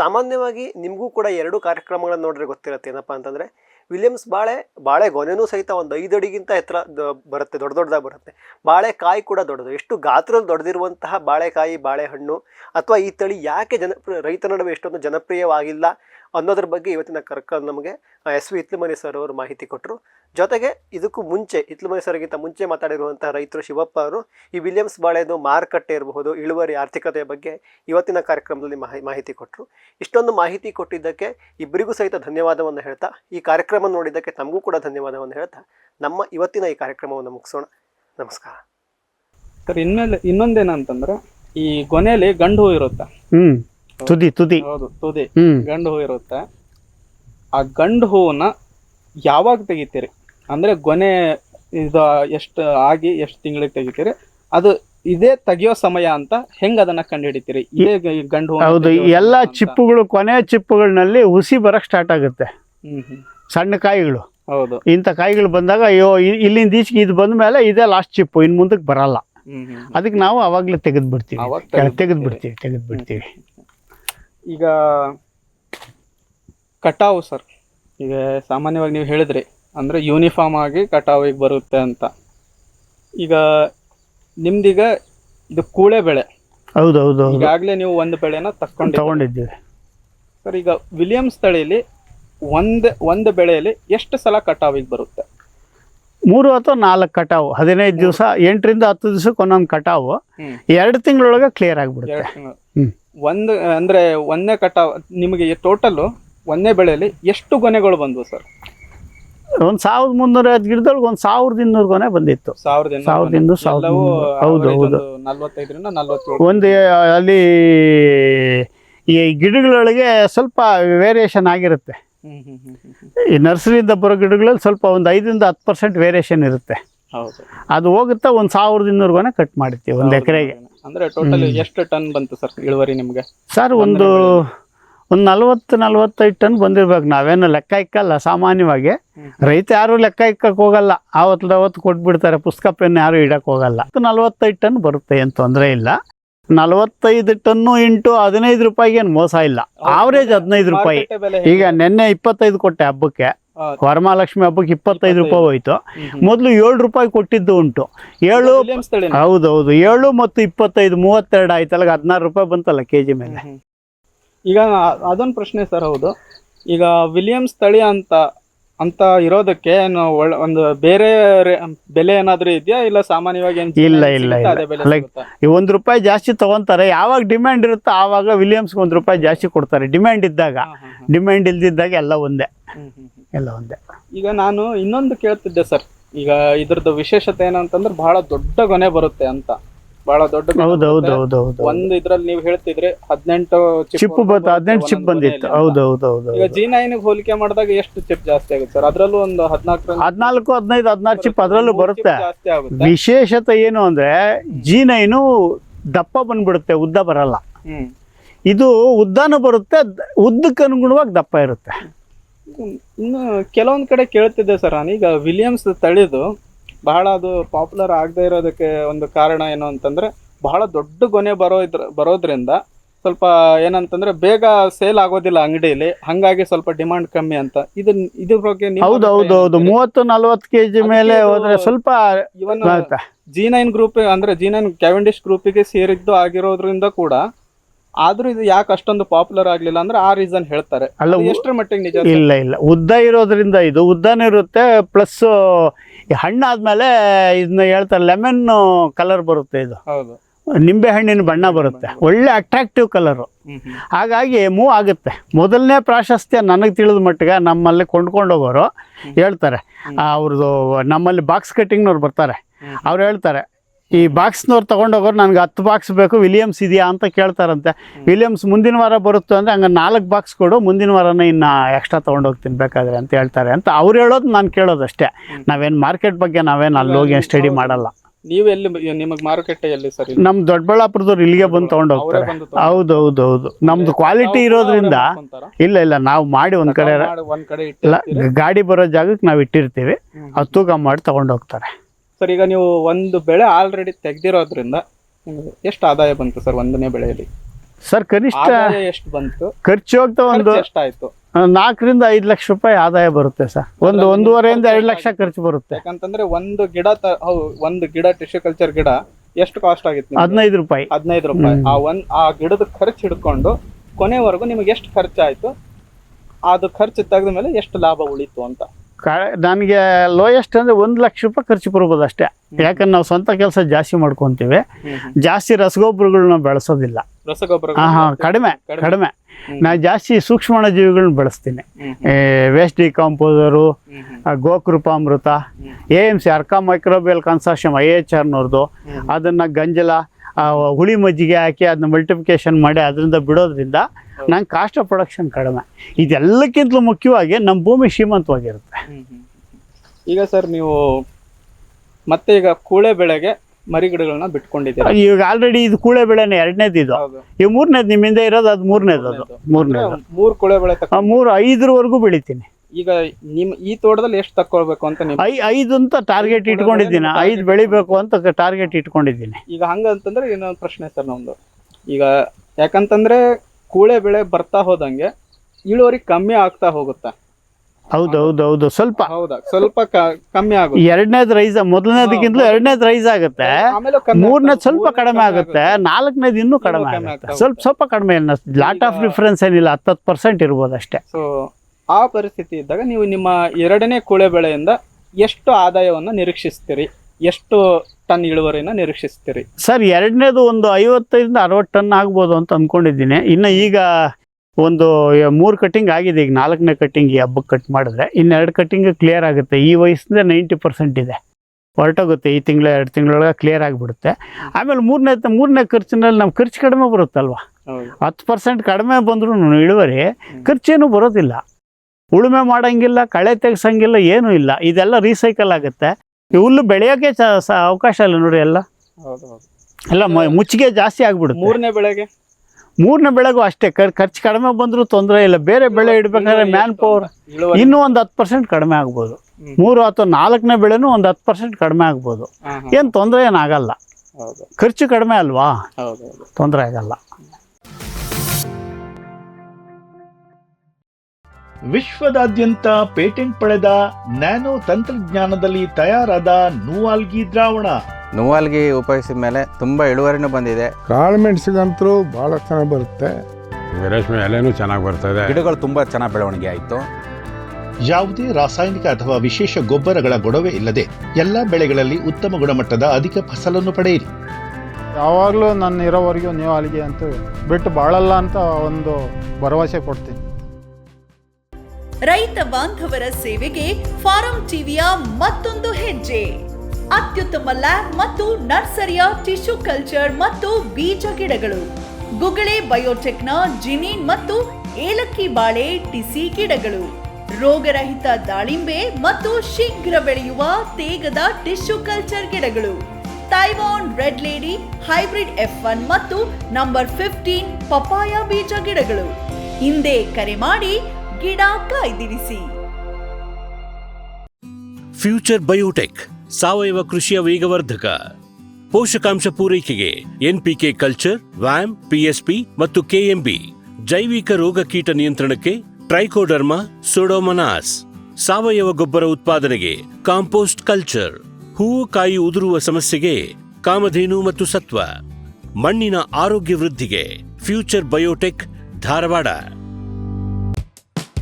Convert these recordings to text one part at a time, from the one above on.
ಸಾಮಾನ್ಯವಾಗಿ ನಿಮಗೂ ಕೂಡ ಎರಡು ಕಾರ್ಯಕ್ರಮಗಳನ್ನು ನೋಡಿದ್ರೆ ಗೊತ್ತಿರುತ್ತೆ. ಏನಪ್ಪ ಅಂತಂದರೆ, ವಿಲಿಯಮ್ಸ್ ಬಾಳೆ ಬಾಳೆ ಗೊನೆನೂ ಸಹಿತ ಒಂದು ಐದು ಅಡಿಗಿಂತ ಎತ್ತರ ಬರುತ್ತೆ, ದೊಡ್ಡ ದೊಡ್ಡದಾಗಿ ಬರುತ್ತೆ. ಬಾಳೆಕಾಯಿ ಕೂಡ ದೊಡ್ಡದು. ಎಷ್ಟು ಗಾತ್ರದಲ್ಲಿ ದೊಡ್ಡದಿರುವಂತಹ ಬಾಳೆಕಾಯಿ ಬಾಳೆಹಣ್ಣು ಅಥವಾ ಈ ತಳಿ ಯಾಕೆ ಜನ ರೈತರ ನಡುವೆ ಎಷ್ಟೊಂದು ಜನಪ್ರಿಯವಾಗಿಲ್ಲ ಅನ್ನೋದ್ರ ಬಗ್ಗೆ ಇವತ್ತಿನ ಕರ್ಕಲ್ ನಮಗೆ ಎಸ್ ವಿ ಇತ್ಲಮನಿ ಸರ್ ಅವರು ಮಾಹಿತಿ ಕೊಟ್ಟರು ಜೊತೆಗೆ ಇದಕ್ಕೂ ಮುಂಚೆ ಇತ್ಲಮನಿ ಸರ್ಗಿಂತ ಮುಂಚೆ ಮಾತಾಡಿರುವಂತಹ ರೈತರು ಶಿವಪ್ಪ ಅವರು ಈ ವಿಲಿಯಮ್ಸ್ ಬಾಳೆದು ಮಾರುಕಟ್ಟೆ ಇರಬಹುದು ಇಳುವರಿ ಆರ್ಥಿಕತೆಯ ಬಗ್ಗೆ ಇವತ್ತಿನ ಕಾರ್ಯಕ್ರಮದಲ್ಲಿ ಮಾಹಿ ಮಾಹಿತಿ ಕೊಟ್ಟರು ಇಷ್ಟೊಂದು ಮಾಹಿತಿ ಕೊಟ್ಟಿದ್ದಕ್ಕೆ ಇಬ್ಬರಿಗೂ ಸಹಿತ ಧನ್ಯವಾದವನ್ನು ಹೇಳ್ತಾ ಈ ಕಾರ್ಯಕ್ರಮ ನೋಡಿದ್ದಕ್ಕೆ ತಮಗೂ ಕೂಡ ಧನ್ಯವಾದವನ್ನು ಹೇಳ್ತಾ ನಮ್ಮ ಇವತ್ತಿನ ಈ ಕಾರ್ಯಕ್ರಮವನ್ನು ಮುಗಿಸೋಣ. ನಮಸ್ಕಾರ. ಸರ್ ಇನ್ಮೇಲೆ ಇನ್ನೊಂದೇನಂತಂದ್ರೆ ಈ ಕೊನೆಯಲ್ಲಿ ಗಂಡು ಹೂ ಇರುತ್ತೆ? ಹ್ಮ್. ತುದಿ ತುದಿ. ಹೌದು ತುದಿ. ಹ್ಮ್. ಗಂಡು ಹೂ ಇರುತ್ತೆ. ಆ ಗಂಡು ಹೂವನ್ನ ಯಾವಾಗ ತೆಗಿತೀರಿ? ಅಂದ್ರೆ ಗೊನೆ ಇದು ಎಷ್ಟು ಆಗಿ ಎಷ್ಟು ತಿಂಗಳಿಗೆ ತೆಗಿತೀರಿ? ಅದು ಇದೇ ತೆಗಿಯೋ ಸಮಯ ಅಂತ ಹೆಂಗ್ ಅದನ್ನ ಕಂಡುಹಿಡಿತೀರಿ? ಇದೇ ಗ- ಗಂಡು ಹೂವನ್ನ ಹೌದು ತೆಗಿಯೋ ಎಲ್ಲ ಸಮಯ ಅಂತ. ಚಿಪ್ಪುಗಳು ಕೊನೆ ಚಿಪ್ಪುಗಳಲ್ಲಿ ಹುಸಿ ಬರಕ್ ಸ್ಟಾರ್ಟ್ ಆಗುತ್ತೆ. ಹ್ಮ್ ಹ್ಮ್. ಸಣ್ಣ ಕಾಯಿಗಳು. ಹೌದು. ಇಂಥ ಕಾಯಿಗಳು ಬಂದಾಗ ಅಯ್ಯೋ ಇ- ಇಲ್ಲಿಂದ ಈಚೆಗೆ ಇದು ಬಂದ ಮೇಲೆ ಇದೇ ಲಾಸ್ಟ್ ಚಿಪ್ಪು ಇನ್ ಮುಂದಕ್ಕೆ ಬರಲ್ಲ. ಹ್ಮ್ ಹ್ಮ್. ಹ್ಮ್. ಅದಕ್ಕೆ ನಾವು ಅವಾಗ್ಲೇ ತೆಗೆದು ಬಿಡ್ತೀವಿ ಅವಾಗ ತೆಗೆದು ಬಿಡ್ತೀವಿ ತೆಗೆದು ಬಿಡ್ತೀವಿ ಈಗ ಕಟಾವು ಸರ್. ಈಗ ಸಾಮಾನ್ಯವಾಗಿ ನೀವು ಹೇಳಿದ್ರಿ ಅಂದರೆ ಯೂನಿಫಾರ್ಮ್ ಆಗಿ ಕಟಾವಿಗೆ ಬರುತ್ತೆ ಅಂತ. ಈಗ ನಿಮ್ದೀಗ ಇದು ಕೂಳೆ ಬೆಳೆ. ಹೌದು ಹೌದು ಹೌದು ಈಗಾಗಲೇ ನೀವು ಒಂದು ಬೆಳೆನ ತಕ್ಕೊಂಡು ತಗೊಂಡಿದ್ದೀವಿ ಸರ್ ಈಗ ವಿಲಿಯಮ್ಸ್ ತಳಿಯಲ್ಲಿ ಒಂದು ಒಂದು ಬೆಳೆಯಲ್ಲಿ ಎಷ್ಟು ಸಲ ಕಟಾವಿಗೆ ಬರುತ್ತೆ? ಮೂರು ಅಥವಾ ನಾಲ್ಕು ಕಟಾವು. ಹದಿನೈದು ದಿವಸ ಎಂಟರಿಂದ ಹತ್ತು ದಿವಸಕ್ಕೆ ಒಂದೊಂದು ಕಟಾವು. ಎರಡು ತಿಂಗಳೊಳಗೆ ಕ್ಲಿಯರ್ ಆಗಿಬಿಡುತ್ತೆ. ಒಂದು ಅಂದರೆ ಒಂದೇ ಕಟ್ಟ ನಿಮಗೆ ಟೋಟಲ್ಲು ಒಂದೇ ಬೆಳೆಯಲ್ಲಿ ಎಷ್ಟು ಗೊನೆಗಳು ಬಂದವು ಸರ್ ಒಂದು ಸಾವಿರದ ಮುನ್ನೂರ ಐವತ್ತು ಗಿಡದೊಳಗೆ ಒಂದು ಸಾವಿರದ ಇನ್ನೂರು ಗೊನೆ ಬಂದಿತ್ತು ಸಾವಿರದ ಸಾವಿರದ. ಇನ್ನೂರು, ಸಾವಿರದ. ಹೌದು, ಹೌದು. ಒಂದು ನಲ್ವತ್ತೈದರಿಂದ ನಲ್ವತ್ತೇಳು ಒಂದು ಅಲ್ಲಿ ಈ ಗಿಡಗಳೊಳಗೆ ಸ್ವಲ್ಪ ವೇರಿಯೇಷನ್ ಆಗಿರುತ್ತೆ. ಈ ನರ್ಸರಿಯಿಂದ ಬರೋ ಗಿಡಗಳಲ್ಲಿ ಸ್ವಲ್ಪ ಒಂದು ಐದರಿಂದ ಹತ್ತು ಪರ್ಸೆಂಟ್ ವೇರಿಯೇಷನ್ ಇರುತ್ತೆ ಹೌದು ಅದು ಹೋಗುತ್ತಾ ಒಂದು ಸಾವಿರದ ಇನ್ನೂರು ಗೊನೆ ಕಟ್ ಮಾಡ್ತೀವಿ ಒಂದು ಎಕರೆಗೆ ಅಂದ್ರೆ ಟೋಟಲ್ ಎಷ್ಟು ಟನ್ ಬಂತು ಸರ್ ಇಳುವರಿ ನಿಮ್ಗೆ? ಸರ್ ಒಂದು ಒಂದು ನಲ್ವತ್ತು ನಲ್ವತ್ತೈದು ಟನ್ ಬಂದಿರ್ಬೇಕು ನಾವೇನು ಲೆಕ್ಕ ಇಕ್ಕಲ್ಲ ಸಾಮಾನ್ಯವಾಗಿ. ರೈತ ಯಾರು ಲೆಕ್ಕ ಇಕ್ಕಕ್ಕೆ ಹೋಗಲ್ಲ. ಆವತ್ತು ಅವತ್ತು ಕೊಟ್ಬಿಡ್ತಾರೆ ಪುಸ್ತಕ ಪೆನ್ ಯಾರು ಇಡಕ್ಕೆ ಹೋಗಲ್ಲ. ನಲ್ವತ್ತೈದು ಟನ್ ಬರುತ್ತೆ ಏನು ತೊಂದರೆ ಇಲ್ಲ. ನಲವತ್ತೈದು ಟನ್ನು ಇಂಟು ಹದಿನೈದು ರೂಪಾಯಿಗೆ ಏನು ಮೋಸ ಇಲ್ಲ. ಆವ್ರೇಜ್ ಹದಿನೈದು ರೂಪಾಯಿ. ಈಗ ನೆನ್ನೆ ಇಪ್ಪತ್ತೈದು ಕೊಟ್ಟೆ ಹಬ್ಬಕ್ಕೆ. ವರಮಹಾಲಕ್ಷ್ಮಿ ಹಬ್ಬಕ್ಕೆ ಇಪ್ಪತ್ತೈದು ರೂಪಾಯಿ ಹೋಯ್ತು. ಮೊದಲು ಏಳು ರೂಪಾಯಿ ಕೊಟ್ಟಿದ್ದು ಉಂಟು. ಏಳು? ಹೌದೌದು. ಏಳು ಮತ್ತು ಇಪ್ಪತ್ತೈದು ಮೂವತ್ತೆರಡು ಆಯ್ತಲ್ಲ ಹದಿನಾರು ರೂಪಾಯಿ ಬಂತಲ್ಲ ಕೆ ಜಿ ಮೇಲೆ. ಈಗ ಅದೊಂದು ಪ್ರಶ್ನೆ ಸರ್ ಹೌದು. ಈಗ ವಿಲಿಯಮ್ಸ್ ತಳಿ ಅಂತ ಅಂತ ಇರೋದಕ್ಕೆ ಏನು ಒಳ್ಳೆ ಒಂದು ಬೇರೆ ರೇ- ಬೆಲೆ ಏನಾದ್ರೂ ಇದೆಯಾ? ಇಲ್ಲ ಸಾಮಾನ್ಯವಾಗಿ ಏನ್ ಇಲ್ಲ, ಸಿಗುತ್ತೆ? ಇಲ್ಲ, ಅದೇ ಇಲ್ಲ. ಬೆಲೆ Like- ಸಿಗುತ್ತಾ? ಈ ಒಂದು ರೂಪಾಯಿ ಜಾಸ್ತಿ ತಗೊಂತಾರೆ. ಯಾವಾಗ ಡಿಮ್ಯಾಂಡ್ ಇರುತ್ತೋ ಆವಾಗ ವಿಲಿಯಮ್ಸ್ಗೆ ಒಂದು ರೂಪಾಯಿ ಜಾಸ್ತಿ ಕೊಡ್ತಾರೆ. ಡಿಮ್ಯಾಂಡ್ ಇದ್ದಾಗ. ಹಾ, ಹಾ, ಹಾ. ಡಿಮ್ಯಾಂಡ್ ಇಲ್ದಿದ್ದಾಗ ಎಲ್ಲ ಒಂದೇ. ಹ್ಮ್, ಹ್ಮ್, ಹ್ಮ್. ಎಲ್ಲ ಒಂದೇ. ಈಗ ನಾನು ಇನ್ನೊಂದು ಕೇಳ್ತಿದ್ದೆ ಸರ್. ಈಗ ಇದ್ರದ್ದು ವಿಶೇಷತೆ ಏನಂತಂದ್ರೆ ಬಹಳ ದೊಡ್ಡ ಗೊನೆ ಬರುತ್ತೆ ಅಂತ. ಬಹಳ ದೊಡ್ಡ ಒಂದು ಹೌದು ಹೌದು ಹೌದು ಹೌದು. ಒಂದ್ ಇದ್ರಲ್ಲಿ ನೀವು ಹೇಳ್ತಿದ್ರೆ ಹದಿನೆಂಟು ಚಿಪ್ ಬಂತು ಹದಿನೆಂಟು ಚಿಪ್ ಬಂದಿತ್ತು. ಹೌದು ಹೌದು ಹೌದು ಈಗ ಜಿ ನೈನ್ ಹೋಲಿಕೆ ಮಾಡಿದಾಗ ಎಷ್ಟು ಚಿಪ್ ಜಾಸ್ತಿ ಆಗುತ್ತೆ ಸರ್? ಅದ್ರಲ್ಲೂ ಒಂದು ಹದಿನಾಲ್ಕು ಹದಿನಾಲ್ಕು ಹದಿನೈದು ಹದಿನಾರು ಚಿಪ್ ಅದರಲ್ಲೂ ಬರುತ್ತೆ. ವಿಶೇಷತೆ ಏನು ಅಂದ್ರೆ ಜಿ ನೈನು ದಪ್ಪ ಬಂದ್ಬಿಡುತ್ತೆ ಉದ್ದ ಬರಲ್ಲ. ಇದು ಉದ್ದನೂ ಬರುತ್ತೆ ಉದ್ದಕ್ಕೆ ಅನುಗುಣವಾಗಿ ದಪ್ಪ ಇರುತ್ತೆ. ಇನ್ನು ಕೆಲವೊಂದ್ ಕಡೆ ಕೇಳ್ತಿದ್ದೆ ಸರ್ ನಾನು ಈಗ ವಿಲಿಯಮ್ಸ್ ತಳಿದು ಬಹಳ ಅದು ಪಾಪ್ಯುಲರ್ ಆಗದೆ ಇರೋದಕ್ಕೆ ಒಂದು ಕಾರಣ ಏನು ಅಂತಂದ್ರೆ ಬಹಳ ದೊಡ್ಡ ಗೊನೆ ಬರೋ ಇದ್ರ ಬರೋದ್ರಿಂದ ಸ್ವಲ್ಪ ಏನಂತಂದ್ರೆ ಬೇಗ ಸೇಲ್ ಆಗೋದಿಲ್ಲ ಅಂಗಡಿಯಲ್ಲಿ ಹಂಗಾಗಿ ಸ್ವಲ್ಪ ಡಿಮಾಂಡ್ ಕಮ್ಮಿ ಅಂತ. ಇದು ಇದ್ರ ಬಗ್ಗೆ ಹೌದು ಹೌದು ಹೌದು. ಮೂವತ್ತು ನಲ್ವತ್ತು ಕೆಜಿ ಮೇಲೆ ಹೋದ್ರೆ ಸ್ವಲ್ಪ ಇವನ್ ಆಗುತ್ತೆ. ಜಿ ನೈನ್ ಗ್ರೂಪ್ ಅಂದ್ರೆ ಜಿ ನೈನ್ ಕ್ಯಾವೆಂಡಿಶ್ ಗ್ರೂಪಿಗೆ ಸೇರಿದ್ದು ಆಗಿರೋದ್ರಿಂದ ಕೂಡ ಆದ್ರೂ ಇದು ಯಾಕೆ ಅಷ್ಟೊಂದು ಪಾಪ್ಯುಲರ್ ಆಗ್ಲಿಲ್ಲ ಅಂದ್ರೆ ಆ ರೀಸನ್ ಹೇಳ್ತಾರೆ. ಅಲ್ಲ, ಎಷ್ಟರ ಮಟ್ಟಿಗೆ ನಿಜ ಇಲ್ಲ ಇಲ್ಲ. ಉದ್ದ ಇರೋದ್ರಿಂದ ಇದು. ಉದ್ದನೇ ಇರುತ್ತೆ ಪ್ಲಸ್ ಹಣ್ಣಾದ್ಮೇಲೆ ಇದನ್ನ ಹೇಳ್ತಾರೆ ಲೆಮನ್ ಕಲರ್ ಬರುತ್ತೆ ಇದು. ಹೌದು. ನಿಂಬೆ ಹಣ್ಣಿನ ಬಣ್ಣ ಬರುತ್ತೆ. ಒಳ್ಳೆ ಅಟ್ರಾಕ್ಟಿವ್ ಕಲರು ಹಾಗಾಗಿ ಮೂವ್ ಆಗುತ್ತೆ. ಮೊದಲನೇ ಪ್ರಾಶಸ್ತ್ಯ ನನಗೆ ತಿಳಿದ ಮಟ್ಟಿಗೆ ನಮ್ಮಲ್ಲಿ ಕೊಂಡ್ಕೊಂಡು ಹೋಗೋರು ಹೇಳ್ತಾರೆ. ಅವ್ರದ್ದು ನಮ್ಮಲ್ಲಿ ಬಾಕ್ಸ್ ಕಟ್ಟಿಂಗ್ನವ್ರು ಬರ್ತಾರೆ. ಅವ್ರು ಹೇಳ್ತಾರೆ ಈ ಬಾಕ್ಸ್ನವ್ರು ತಗೊಂಡೋಗೋರು ನನಗೆ ಹತ್ತು ಬಾಕ್ಸ್ ಬೇಕು ವಿಲಿಯಮ್ಸ್ ಇದೆಯಾ ಅಂತ ಕೇಳ್ತಾರಂತೆ. ವಿಲಿಯಮ್ಸ್ ಮುಂದಿನ ವಾರ ಬರುತ್ತೆ ಅಂದರೆ ಹಂಗೆ ನಾಲ್ಕು ಬಾಕ್ಸ್ ಕೊಡು ಮುಂದಿನ ವಾರನೇ ಇನ್ನು ಎಕ್ಸ್ಟ್ರಾ ತೊಗೊಂಡೋಗ್ತೀನಿ ಬೇಕಾದ್ರೆ ಅಂತ ಹೇಳ್ತಾರೆ ಅಂತ ಅವ್ರು ಹೇಳೋದು ನಾನು ಕೇಳೋದು ಅಷ್ಟೇ ನಾವೇನು ಮಾರ್ಕೆಟ್ ಬಗ್ಗೆ ನಾವೇನು ಅಲ್ಲಿ ಹೋಗಿ ಸ್ಟಡಿ ಮಾಡಲ್ಲ. ನೀವು ಎಲ್ಲಿ ನಿಮಗೆ ಮಾರುಕಟ್ಟೆ ಎಲ್ಲಿ ಸರ್ ನಮ್ಮ ದೊಡ್ಡಬಳ್ಳಾಪುರದವ್ರು ಇಲ್ಲಿಗೆ ಬಂದು ತೊಗೊಂಡು ಹೋಗ್ತಾರೆ. ಹೌದು ಹೌದು ಹೌದು. ನಮ್ದು ಕ್ವಾಲಿಟಿ ಇರೋದ್ರಿಂದ ಇಲ್ಲ ಇಲ್ಲ ನಾವು ಮಾಡಿ ಒಂದ್ ಕಡೆ ಗಾಡಿ ಬರೋ ಜಾಗಕ್ಕೆ ನಾವು ಇಟ್ಟಿರ್ತೀವಿ. ಅದು ತೂಕ ಮಾಡಿ ತಗೊಂಡು ಹೋಗ್ತಾರೆ. ಸರ್ ಈಗ ನೀವು ಒಂದು ಬೆಳೆ ಆಲ್ರೆಡಿ ತೆಗ್ದಿರೋದ್ರಿಂದ ಎಷ್ಟು ಆದಾಯ ಬಂತು ಸರ್ ಒಂದನೇ ಬೆಳೆಯಲ್ಲಿ? ಸರ್ ಕನಿಷ್ಠ ಆದಾಯ ಎಷ್ಟು ಬಂತು? ಖರ್ಚು ಹೋಗ್ತಾ ಒಂದು ಖರ್ಚು ಎಷ್ಟಾಯ್ತು ನಾಲ್ಕರಿಂದ ಐದು ಲಕ್ಷ ರೂಪಾಯಿ ಆದಾಯ ಬರುತ್ತೆ ಸರ್ ಒಂದು ಒಂದೂವರೆಯಿಂದ ಎರಡು ಲಕ್ಷ? ಖರ್ಚು ಬರುತ್ತೆ. ಯಾಕಂತಂದ್ರೆ ಒಂದು ಗಿಡ ತ- ಹೌದು ಒಂದು ಗಿಡ ಟಿಶ್ಯೂ ಕಲ್ಚರ್ ಗಿಡ ಎಷ್ಟು ಕಾಸ್ಟ್ ಆಗಿತ್ತು ನಿಮ್ಗೆ? ಹದಿನೈದು ರೂಪಾಯಿ. ಹದಿನೈದು ರೂಪಾಯಿ. ಆ ಒಂದ್ ಆ ಗಿಡದ ಖರ್ಚು ಹಿಡ್ಕೊಂಡು ಕೊನೆವರೆಗೂ ನಿಮಗೆ ಎಷ್ಟು ಖರ್ಚಾಯ್ತು? ಅದು ಖರ್ಚು ತೆಗೆದ ಮೇಲೆ ಎಷ್ಟು ಲಾಭ ಉಳಿತು ಅಂತ. ಕ- ನನಗೆ ಲೋಯೆಸ್ಟ್ ಅಂದರೆ ಒಂದು ಲಕ್ಷ ರೂಪಾಯಿ ಖರ್ಚು ಬರ್ಬೋದು ಅಷ್ಟೇ. ಯಾಕಂದ್ರೆ ನಾವು ಸ್ವಂತ ಕೆಲಸ ಜಾಸ್ತಿ ಮಾಡ್ಕೊತೀವಿ. ಜಾಸ್ತಿ ರಸಗೊಬ್ಬರಗಳನ್ನ ಬೆಳೆಸೋದಿಲ್ಲ. ಹಾಂ ಹಾ ಕಡಿಮೆ ಕಡಿಮೆ. ನಾನು ನಾ ಜಾಸ್ತಿ ಸೂಕ್ಷ್ಮ ಜೀವಿಗಳನ್ನ ಬೆಳೆಸ್ತೀನಿ. Waste decomposer Gokripamrita A M C Arka microbial consortium I H ಆರ್ನವ್ರದ್ದು ಅದನ್ನು ಗಂಜಲ ಹುಳಿ ಮಜ್ಜಿಗೆ ಹಾಕಿ ಅದನ್ನ ಮಲ್ಟಿಪ್ಲಿಕೇಶನ್ ಮಾಡಿ ಅದರಿಂದ ಬಿಡೋದ್ರಿಂದ ನಂಗೆ ಕಾಸ್ಟ್ ಆಫ್ ಪ್ರೊಡಕ್ಷನ್ ಕಡಿಮೆ. ಇದೆಲ್ಲಕ್ಕಿಂತಲೂ ಮುಖ್ಯವಾಗಿ ನಮ್ಮ ಭೂಮಿ ಶ್ರೀಮಂತವಾಗಿರುತ್ತೆ. ಈಗ ಸರ್ ನೀವು ಮತ್ತೆ ಈಗ ಕೂಳೆ ಬೆಳೆಗೆ ಮರಿಗಿಡಗಳನ್ನ ಬಿಟ್ಕೊಂಡಿದ್ದೀರಾ? ಈಗ ಆಲ್ರೆಡಿ ಇದು ಕೂಳೆ ಬೆಳೆನೆ ಎರಡನೇದು ಇದು ಈ ಮೂರನೇದು ನಿಮ್ಮ ಹಿಂದೆ ಇರೋದು ಅದು ಮೂರನೇದು. ಅದು ಮೂರನೇದು. ಮೂರು ಕೂಳೆ ಬೆಳೆ ಮೂರು ಐದರವರೆಗೂ ಬೆಳಿತೀನಿ. ಈಗ ನಿಮ್ ಈ ತೋಟದಲ್ಲಿ ಎಷ್ಟು ತಕ್ಕೊಳ್ಬೇಕು ಅಂತ ನೀವು ಐ ಐದು ಅಂತ ಟಾರ್ಗೆಟ್ ಇಟ್ಕೊಂಡಿದ್ದೀನಿ. ಐದು ಬೆಳಿಬೇಕು ಅಂತ ಟಾರ್ಗೆಟ್ ಇಟ್ಕೊಂಡಿದ್ದೀನಿ. ಈಗ ಹಂಗಂತಂದ್ರೆ ಇನ್ನೊಂದು ಪ್ರಶ್ನೆ ಸರ್ ನಮ್ದು. ಈಗ ಯಾಕಂತಂದ್ರೆ ಕೂಳೆ ಬೆಳೆ ಬರ್ತಾ ಹೋದಂಗೆ ಇಳುವರಿ ಕಮ್ಮಿ ಆಗ್ತಾ ಹೋಗುತ್ತೆ? ಹೌದು ಹೌದು ಹೌದು ಸ್ವಲ್ಪ ಹೌದಾ? ಸ್ವಲ್ಪ ಕ- ಕಮ್ಮಿ ಆಗುತ್ತೆ. ಎರಡನೇದು ರೈಸ್ ಮೊದಲನೇದಕ್ಕಿಂತಲೂ ಎರಡನೇದು ರೈಸ್ ಆಗುತ್ತೆ. ಆಮೇಲೆ ಕಮ್ಮಿ ಮೂರನೇದು ಸ್ವಲ್ಪ ಕಡಿಮೆ ಆಗುತ್ತೆ. ನಾಲ್ಕನೇದು ಇನ್ನೂ ಕಡಿಮೆ ಕಮ್ಮಿ ಆಗುತ್ತೆ. ಆಗ್ತಾ ಸ್ವಲ್ಪ ಸ್ವಲ್ಪ ಕಡಿಮೆ ಇಲ್ಲ. ಲಾಟ್ ಆಫ್ ಡಿಫರೆನ್ಸ್ ಡಿಫ್ರೆನ್ಸ್ ಏನಿಲ್ಲ. ಹತ್ತತ್ತು ಪರ್ಸೆಂಟ್ ಇರ್ಬೋದು ಅಷ್ಟೇ ಸೊ ಆ ಪರಿಸ್ಥಿತಿ ಇದ್ದಾಗ ನೀವು ನಿಮ್ಮ ಎರಡನೇ ಕೂಳೆ ಬೆಳೆಯಿಂದ ಎಷ್ಟು ಆದಾಯವನ್ನು ನಿರೀಕ್ಷಿಸ್ತೀರಿ? ಎಷ್ಟು ಟನ್ ಇಳುವರಿನ ನಿರೀಕ್ಷಿಸ್ತೀರಿ. ಸರ್ ಎರಡನೇದು ಒಂದು ಐವತ್ತರಿಂದ ಅರವತ್ತು ಟನ್ ಆಗ್ಬೋದು ಅಂತ ಅಂದ್ಕೊಂಡಿದ್ದೀನಿ ಇನ್ನು ಈಗ ಒಂದು ಮೂರು ಕಟ್ಟಿಂಗ್ ಆಗಿದೆ. ಈಗ ನಾಲ್ಕನೇ ಕಟ್ಟಿಂಗ್ ಈ ಹಬ್ಬಕ್ಕೆ ಕಟ್ ಮಾಡಿದ್ರೆ. ಇನ್ನೆರಡು ಕಟ್ಟಿಂಗ್ ಕ್ಲಿಯರ್ ಆಗುತ್ತೆ. ಈ ವಯಸ್ಸಿಂದ ನೈಂಟಿ ಪರ್ಸೆಂಟ್ ಇದೆ. ಹೊರಟೋಗುತ್ತೆ. ಈ ತಿಂಗಳು ಎರಡು ತಿಂಗಳೊಳಗೆ ಕ್ಲಿಯರ್ ಆಗಿಬಿಡುತ್ತೆ. ಆಮೇಲೆ ಮೂರನೇ ಮೂರನೇ ಖರ್ಚಿನಲ್ಲಿ ನಮ್ಮ ಖರ್ಚು ಕಡಿಮೆ ಬರುತ್ತಲ್ವ? ಹತ್ತು ಪರ್ಸೆಂಟ್ ಕಡಿಮೆ ಬಂದರೂ ಇಳುವರಿ ಖರ್ಚೇನು ಬರೋದಿಲ್ಲ. ಉಳುಮೆ ಮಾಡೋಂಗಿಲ್ಲ ಕಳೆ ತೆಗೆಸಂಗಿಲ್ಲ ಏನೂ ಇಲ್ಲ. ಇದೆಲ್ಲ ರೀಸೈಕಲ್ ಆಗುತ್ತೆ. ಈ ಹುಲ್ಲು ಬೆಳೆಯೋಕೆ ಅವಕಾಶ ಇಲ್ಲ ನೋಡಿ ಎಲ್ಲ. ಎಲ್ಲ ಮುಚ್ಚಿಗೆ ಜಾಸ್ತಿ ಆಗ್ಬಿಡುತ್ತೆ. ಮೂರನೇ ಬೆಳೆಗೆ? ಮೂರನೇ ಬೆಳೆಗೂ ಅಷ್ಟೇ ಖರ್- ಖರ್ಚು ಕಡಿಮೆ ಬಂದ್ರು ತೊಂದರೆ ಇಲ್ಲ. ಬೇರೆ ಬೆಳೆ ಇಡಬೇಕಾದ್ರೆ ಮ್ಯಾನ್ ಪವರ್ ಇನ್ನೂ ಒಂದು ಹತ್ತು ಪರ್ಸೆಂಟ್ ಕಡಿಮೆ ಆಗ್ಬೋದು. ಮೂರು ಅಥವಾ ನಾಲ್ಕನೇ ಬೆಳೆನೂ ಒಂದು ಹತ್ತು ಪರ್ಸೆಂಟ್ ಕಡಿಮೆ ಆಗ್ಬೋದು. ಏನ್ ತೊಂದರೆ ಏನಾಗಲ್ಲ ಖರ್ಚು ಕಡಿಮೆ ಅಲ್ವಾ? ತೊಂದರೆ ಆಗಲ್ಲ. ವಿಶ್ವದಾದ್ಯಂತ ಪೇಟೆಂಟ್ ಪಡೆದ ನ್ಯಾನೋ ತಂತ್ರಜ್ಞಾನದಲ್ಲಿ ತಯಾರಾದ ನೂವಾಲ್ಗಿ ದ್ರಾವಣ. ನೂವಾಲ್ಗಿ ಉಪಯೋಗಿಸಿದ ಮೇಲೆ ತುಂಬ ಇಳುವರಿನೂ ಬಂದಿದೆ. ಕಾಳು ಮೆಣಸಿಗಂತರೂ ಭಾಳ ಚೆನ್ನಾಗಿ ಬರುತ್ತೆ. ರೇಷ್ಮೆ ಎಲೆನೂ ಚೆನ್ನಾಗಿ ಬರ್ತದೆ ಗಿಡಗಳು ತುಂಬ ಚೆನ್ನಾಗಿ ಬೆಳವಣಿಗೆ ಆಯಿತು. ಯಾವುದೇ ರಾಸಾಯನಿಕ ಅಥವಾ ವಿಶೇಷ ಗೊಬ್ಬರಗಳ ಗೊಡವೆ ಇಲ್ಲದೆ ಎಲ್ಲ ಬೆಳೆಗಳಲ್ಲಿ ಉತ್ತಮ ಗುಣಮಟ್ಟದ ಅಧಿಕ ಫಸಲನ್ನು ಪಡೆಯಿರಿ. ಯಾವಾಗಲೂ ನನ್ನ ಇರೋವರೆಗೂ ನೀವು ಅಲ್ಲಿಗೆ ಅಂತ ಬಿಟ್ಟು ಬಾಳಲ್ಲ ಅಂತ ಒಂದು ಭರವಸೆ ಕೊಡ್ತೀನಿ. ರೈತ ಬಾಂಧವರ ಸೇವೆಗೆ ಫಾರಂ ಟಿವಿಯ ಮತ್ತೊಂದು ಹೆಜ್ಜೆ. ಅತ್ಯುತ್ತಮ ಲ್ಯಾಬ್ ಮತ್ತು ನರ್ಸರಿಯ ಟಿಶ್ಯೂ ಕಲ್ಚರ್ ಮತ್ತು ಬೀಜ ಗಿಡಗಳು. ಗುಗಳೆ ಬಯೋಟೆಕ್ನ ಜಿನೀನ್ ಮತ್ತು ಏಲಕ್ಕಿ ಬಾಳೆ, ಟಿಸಿ ಗಿಡಗಳು. ರೋಗರಹಿತ ದಾಳಿಂಬೆ ಮತ್ತು ಶೀಘ್ರ ಬೆಳೆಯುವ ತೇಗದ ಟಿಶ್ಯೂ ಕಲ್ಚರ್ ಗಿಡಗಳು. Taiwan red lady, hybrid F one ಮತ್ತು ನಂಬರ್ ಫಿಫ್ಟೀನ್ ಪಪಾಯ ಬೀಜ ಗಿಡಗಳು. ಹಿಂದೆ ಕರೆ ಮಾಡಿ ಗಿಡ ಕಾಯ್ದಿರಿಸಿ. ಫ್ಯೂಚರ್ ಬಯೋಟೆಕ್, ಸಾವಯವ ಕೃಷಿಯ ವೇಗವರ್ಧಕ. ಪೋಷಕಾಂಶ ಪೂರೈಕೆಗೆ ಎನ್ಪಿಕೆ ಕಲ್ಚರ್, ವ್ಯಾಮ್ ಪಿಎಸ್ಪಿ ಮತ್ತು ಕೆಎಂಬಿ ಜೈವಿಕ ರೋಗ ಕೀಟ ನಿಯಂತ್ರಣಕ್ಕೆ ಟ್ರೈಕೋಡರ್ಮಾ ಸೊಡೋಮನಾಸ್. ಸಾವಯವ ಗೊಬ್ಬರ ಉತ್ಪಾದನೆಗೆ ಕಾಂಪೋಸ್ಟ್ ಕಲ್ಚರ್. ಹೂವು, ಕಾಯಿ ಉದುರುವ ಸಮಸ್ಯೆಗೆ ಕಾಮಧೇನು ಮತ್ತು ಸತ್ವ. ಮಣ್ಣಿನ ಆರೋಗ್ಯ ವೃದ್ಧಿಗೆ future biotech Dharwad.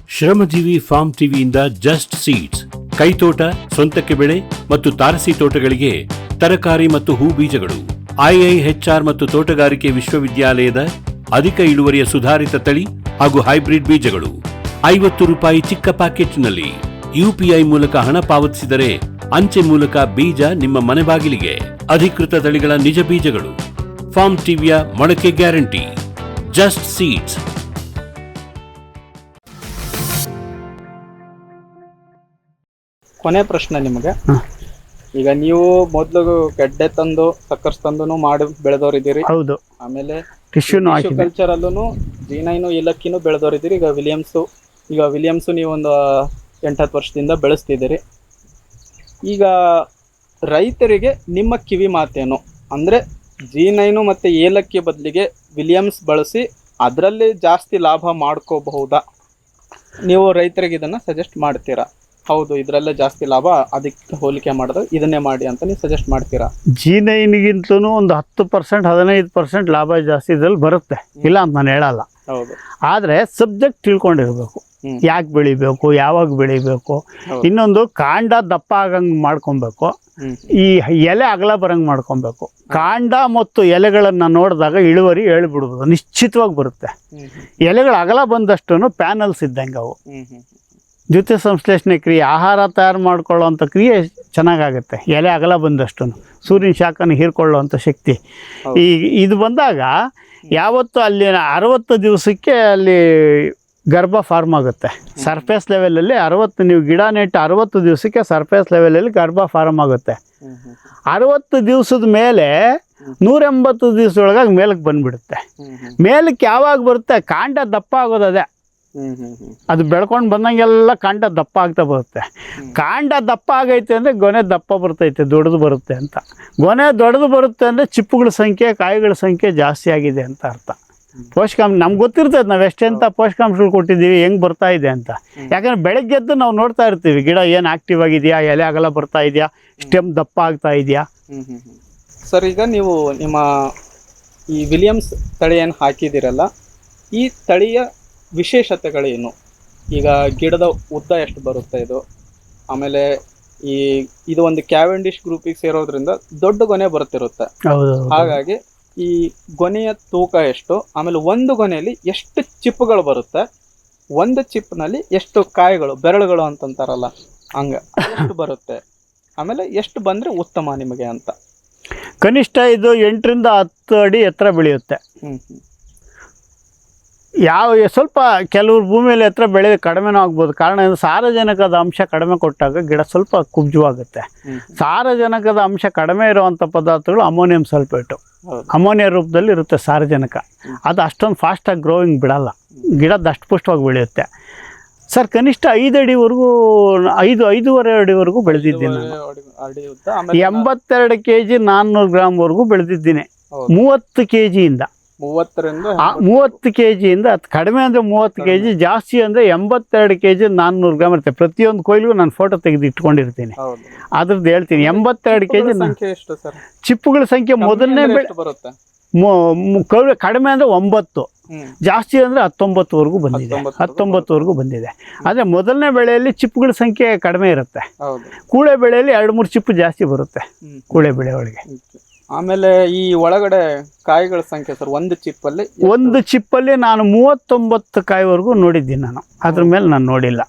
Shramajeevi farm ಟಿವಿಯಿಂದ just seeds. ಕೈತೋಟ ಸ್ವಂತಕ್ಕೆ ಬೆಳೆ ಮತ್ತು ತಾರಸಿ ತೋಟಗಳಿಗೆ ತರಕಾರಿ ಮತ್ತು ಹೂ ಬೀಜಗಳು. ಐಐಎಚ್ಆರ್ ಮತ್ತು ತೋಟಗಾರಿಕೆ ವಿಶ್ವವಿದ್ಯಾಲಯದ ಅಧಿಕ ಇಳುವರಿಯ ಸುಧಾರಿತ ತಳಿ ಹಾಗೂ ಹೈಬ್ರಿಡ್ ಬೀಜಗಳು. ಐವತ್ತು ರೂಪಾಯಿ ಚಿಕ್ಕ ಪ್ಯಾಕೆಟ್ನಲ್ಲಿ ಯುಪಿಐ ಮೂಲಕ ಹಣ ಪಾವತಿಸಿದರೆ ಅಂಚೆ ಮೂಲಕ ಬೀಜ ನಿಮ್ಮ ಮನೆ ಬಾಗಿಲಿಗೆ. ಅಧಿಕೃತ ತಳಿಗಳ ನಿಜ ಬೀಜಗಳು. ಫಾರ್ಮ್ ಟಿವಿಯ ಮೊಳಕೆ ಗ್ಯಾರಂಟಿ. Just seeds. ಕೊನೆ ಪ್ರಶ್ನೆ ನಿಮಗೆ. ಈಗ ನೀವು ಮೊದ್ಲು ಗಡ್ಡೆ ತಂದು ಸಕ್ಕರ್ಸ್ ತಂದು ಮಾಡಿ ಬೆಳೆದವರಿದ್ದೀರಿ ಹೌದು. ಆಮೇಲೆ ಟಿಶ್ಯೂನು ಕಲ್ಚರ್ ಅಲ್ಲೂ ಜೀನೈನು ಏಲಕ್ಕಿನೂ ಬೆಳೆದವರಿದ್ದೀರಿ ಈಗ ವಿಲಿಯಮ್ಸು ಈಗ ವಿಲಿಯಮ್ಸು ನೀವು ಒಂದು ಎಂಟತ್ತು ವರ್ಷದಿಂದ ಬೆಳೆಸ್ತಿದ್ದೀರಿ. ಈಗ ರೈತರಿಗೆ ನಿಮ್ಮ ಕಿವಿ ಮಾತೇನು? ಅಂದ್ರೆ ಜೀನೈನು ಮತ್ತೆ ಏಲಕ್ಕಿ ಬದಲಿಗೆ ವಿಲಿಯಮ್ಸ್ ಬಳಸಿ ಅದರಲ್ಲಿ ಜಾಸ್ತಿ ಲಾಭ ಮಾಡ್ಕೋಬಹುದಾ? ನೀವು ರೈತರಿಗೆ ಇದನ್ನ ಸಜೆಸ್ಟ್ ಮಾಡ್ತೀರಾ? ಹೌದು ಇದರಲ್ಲೇ ಜಾಸ್ತಿ ಲಾಭ ಅದಕ್ಕೆ ಹೋಲಿಕೆ ಮಾಡಿದ್ರೆ ಇದನ್ನೇ ಮಾಡಿ ಅಂತ ನೀವು ಸಜೆಸ್ಟ್ ಮಾಡ್ತೀರಾ? ಜಿ ನೈನ್ಗಿಂತಲೂ ಒಂದು ಹತ್ತು ಪರ್ಸೆಂಟ್ ಹದಿನೈದು ಪರ್ಸೆಂಟ್ ಲಾಭ ಜಾಸ್ತಿ ಇದ್ರಲ್ಲಿ ಬರುತ್ತೆ. ಇಲ್ಲ ಅಂತ ನಾನು ಹೇಳಲ್ಲ. ಹೌದು. ಆದರೆ ಸಬ್ಜೆಕ್ಟ್ ತಿಳ್ಕೊಂಡಿರ್ಬೇಕು. ಯಾಕೆ ಬೆಳಿಬೇಕು ಯಾವಾಗ ಬೆಳಿಬೇಕು ಇನ್ನೊಂದು ಕಾಂಡ ದಪ್ಪ ಆಗಂಗೆ ಮಾಡ್ಕೊಬೇಕು. ಈ ಎಲೆ ಅಗಲ ಬರಂಗೆ ಮಾಡ್ಕೊಬೇಕು. ಕಾಂಡ ಮತ್ತು ಎಲೆಗಳನ್ನು ನೋಡಿದಾಗ ಇಳುವರಿ ಹೇಳ್ಬಿಡ್ಬೋದು. ನಿಶ್ಚಿತವಾಗಿ ಬರುತ್ತೆ. ಎಲೆಗಳು ಅಗಲ ಬಂದಷ್ಟು ಪ್ಯಾನಲ್ಸ್ ಇದ್ದಂಗೆ ಅವು. ಹ್ಮ್ ಸಂಶ್ಲೇಷಣೆ ಕ್ರಿಯೆ ಆಹಾರ ತಯಾರು ಮಾಡ್ಕೊಳ್ಳೋವಂಥ ಕ್ರಿಯೆ ಚೆನ್ನಾಗಾಗುತ್ತೆ. ಎಲೆ ಅಗಲ ಬಂದಷ್ಟು ಸೂರ್ಯನ ಶಾಖನ ಹೀರ್ಕೊಳ್ಳುವಂಥ ಶಕ್ತಿ. ಈ ಇದು ಬಂದಾಗ ಯಾವತ್ತು ಅಲ್ಲಿ ಅರವತ್ತು ದಿವಸಕ್ಕೆ ಅಲ್ಲಿ ಗರ್ಭ ಫಾರ್ಮ್ ಆಗುತ್ತೆ. ಸರ್ಫೇಸ್ ಲೆವೆಲಲ್ಲಿ ಅರವತ್ತು ನೀವು ಗಿಡ ನೆಟ್ಟು ಅರವತ್ತು ದಿವಸಕ್ಕೆ ಸರ್ಫೇಸ್ ಲೆವೆಲಲ್ಲಿ ಗರ್ಭ ಫಾರ್ಮ್ ಆಗುತ್ತೆ. ಅರವತ್ತು ದಿವಸದ ಮೇಲೆ ನೂರೆಂಬತ್ತು ದಿವಸದೊಳಗಾಗಿ ಮೇಲಕ್ಕೆ ಬಂದ್ಬಿಡುತ್ತೆ. ಮೇಲಕ್ಕೆ ಯಾವಾಗ ಬರುತ್ತೆ? ಕಾಂಡ ದಪ್ಪ ಆಗೋದು ಅದೇ. ಅದು ಬೆಳ್ಕೊಂಡು ಬಂದಂಗೆಲ್ಲ ಕಾಂಡ ದಪ್ಪ ಆಗ್ತಾ ಬರುತ್ತೆ. ಕಾಂಡ ದಪ್ಪ ಆಗೈತೆ ಅಂದರೆ ಗೊನೆ ದಪ್ಪ ಬರ್ತೈತೆ ದೊಡ್ಡದು ಬರುತ್ತೆ ಅಂತ. ಗೊನೆ ದೊಡ್ಡದು ಬರುತ್ತೆ ಅಂದರೆ ಚಿಪ್ಪುಗಳ ಸಂಖ್ಯೆ ಕಾಯಿಗಳ ಸಂಖ್ಯೆ ಜಾಸ್ತಿ ಆಗಿದೆ ಅಂತ ಅರ್ಥ. ಪೋಷಕಾಂಶ ನಮ್ಗೆ ಗೊತ್ತಿರ್ತದೆ ನಾವು ಎಷ್ಟೆಂತ ಪೋಷಕಾಂಶಗಳು ಕೊಟ್ಟಿದ್ದೀವಿ ಹೆಂಗೆ ಬರ್ತಾ ಇದೆ ಅಂತ. ಯಾಕಂದ್ರೆ ಬೆಳಗ್ಗೆ ಎದ್ದು ನಾವು ನೋಡ್ತಾ ಇರ್ತೀವಿ ಗಿಡ ಏನು ಆಕ್ಟಿವ್ ಆಗಿದೆಯಾ ಎಲೆ ಅಗಲ ಬರ್ತಾ ಇದೆಯಾ ಸ್ಟೆಮ್ ದಪ್ಪ ಆಗ್ತಾ ಇದೆಯಾ. ಸರ್ ಈಗ ನೀವು ನಿಮ್ಮ ಈ ವಿಲಿಯಮ್ಸ್ ತಳಿಯನ್ನು ಏನು ಹಾಕಿದ್ದೀರಲ್ಲ ಈ ತಳಿಯ ವಿಶೇಷತೆಗಳೇನು? ಈಗ ಗಿಡದ ಉದ್ದ ಎಷ್ಟು ಬರುತ್ತೆ ಇದು? ಆಮೇಲೆ ಈ ಇದು ಒಂದು ಕ್ಯಾವೆಂಡಿಶ್ ಗ್ರೂಪಿಗೆ ಸೇರೋದ್ರಿಂದ ದೊಡ್ಡ ಗೊನೆ ಬರುತ್ತಿರುತ್ತೆ ಹೌದು ಹಾಗಾಗಿ ಈ ಗೊನೆಯ ತೂಕ ಎಷ್ಟು? ಆಮೇಲೆ ಒಂದು ಗೊನೆಯಲ್ಲಿ ಎಷ್ಟು ಚಿಪ್ಪುಗಳು ಬರುತ್ತೆ? ಒಂದು ಚಿಪ್ನಲ್ಲಿ ಎಷ್ಟು ಕಾಯಿಗಳು ಬೆರಳುಗಳು ಅಂತಂತಾರಲ್ಲ ಹಂಗ ಎಷ್ಟು ಬರುತ್ತೆ? ಆಮೇಲೆ ಎಷ್ಟು ಬಂದ್ರೆ ಉತ್ತಮ ನಿಮಗೆ ಅಂತ. ಕನಿಷ್ಠ ಇದು ಎಂಟರಿಂದ ಹತ್ತು ಅಡಿ ಎತ್ತರ ಬೆಳೆಯುತ್ತೆ. ಯಾವ ಸ್ವಲ್ಪ ಕೆಲವ್ರು ಭೂಮಿಯಲ್ಲಿ ಹತ್ರ ಬೆಳೆ ಕಡಿಮೆನೂ ಆಗ್ಬೋದು. ಕಾರಣ ಏನು? ಸಾರಜನಕದ ಅಂಶ ಕಡಿಮೆ ಕೊಟ್ಟಾಗ ಗಿಡ ಸ್ವಲ್ಪ ಕುಬ್ಜವಾಗುತ್ತೆ. ಸಾರಜನಕದ ಅಂಶ ಕಡಿಮೆ ಇರುವಂಥ ಪದಾರ್ಥಗಳು ಅಮೋನಿಯಂ ಸಲ್ಫೇಟು. ಅಮೋನಿಯಾ ರೂಪದಲ್ಲಿ ಇರುತ್ತೆ ಸಾರಜನಕ. ಅದು ಅಷ್ಟೊಂದು ಫಾಸ್ಟಾಗಿ ಗ್ರೋಯಿಂಗ್ ಬಿಡಲ್ಲ. ಗಿಡ ದಷ್ಟಪುಷ್ಟವಾಗಿ ಬೆಳೆಯುತ್ತೆ. ಸರ್ ಕನಿಷ್ಠ ಐದು ಅಡಿವರೆಗೂ ಐದು ಐದೂವರೆ ಅಡಿವರೆಗೂ ಬೆಳೆದಿದ್ದೀನಿ ಎಂಬತ್ತೆರಡು ಕೆ ಜಿ ನಾನ್ನೂರು ಗ್ರಾಮ್ವರೆಗೂ ಬೆಳೆದಿದ್ದೀನಿ. ಮೂವತ್ತು ಕೆ ಜಿಯಿಂದ ಮೂವತ್ತರಿಂದ ಮೂವತ್ತು ಕೆ ಜಿಯಿಂದ ಅದು ಕಡಿಮೆ ಅಂದರೆ ಮೂವತ್ತು ಕೆ ಜಿ ಜಾಸ್ತಿ ಅಂದರೆ ಎಂಬತ್ತೆರಡು ಕೆ ಜಿ ನಾನ್ನೂರು ಗ್ರಾಮ್ ಇರುತ್ತೆ. ಪ್ರತಿಯೊಂದು ಕೊಯ್ಲಿಗೂ ನಾನು ಫೋಟೋ ತೆಗೆದು ಇಟ್ಕೊಂಡಿರ್ತೀನಿ. ಅದ್ರದ್ದು ಹೇಳ್ತೀನಿ ಎಂಬತ್ತೆರಡು ಕೆ ಜಿ ಚಿಪ್ಪುಗಳ ಸಂಖ್ಯೆ ಮೊದಲನೇ ಬೆಳೆ ಬರುತ್ತೆ? ಕಡಿಮೆ- ಅಂದರೆ ಒಂಬತ್ತು. ಜಾಸ್ತಿ ಅಂದರೆ ಹತ್ತೊಂಬತ್ತುವರೆಗೂ ಬಂದಿದೆ. ಹತ್ತೊಂಬತ್ತುವರೆಗೂ ಬಂದಿದೆ. ಆದರೆ ಮೊದಲನೇ ಬೆಳೆಯಲ್ಲಿ ಚಿಪ್ಪುಗಳ ಸಂಖ್ಯೆ ಕಡಿಮೆ ಇರುತ್ತೆ. ಕೂಳೆ ಬೆಳೆಯಲ್ಲಿ ಎರಡು ಮೂರು ಚಿಪ್ಪು ಜಾಸ್ತಿ ಬರುತ್ತೆ. ಕೂಳೆ ಬೆಳೆ ಒಳಗೆ. ಆಮೇಲೆ ಈ ಒಳಗಡೆ ಕಾಯಿಗಳ ಸಂಖ್ಯೆ ಸರ್ ಒಂದು ಚಿಪ್ಪಲ್ಲಿ ಅಲ್ಲಿ ಒಂದು ಚಿಪ್ಪಲ್ಲಿ ನಾನು ಮೂವತ್ತೊಂಬತ್ತು ಕಾಯಿವರೆಗೂ ನೋಡಿದ್ದೀನಿ ನಾನು. ಅದ್ರ ಮೇಲೆ ನಾನು ನೋಡಿಲ್ಲ.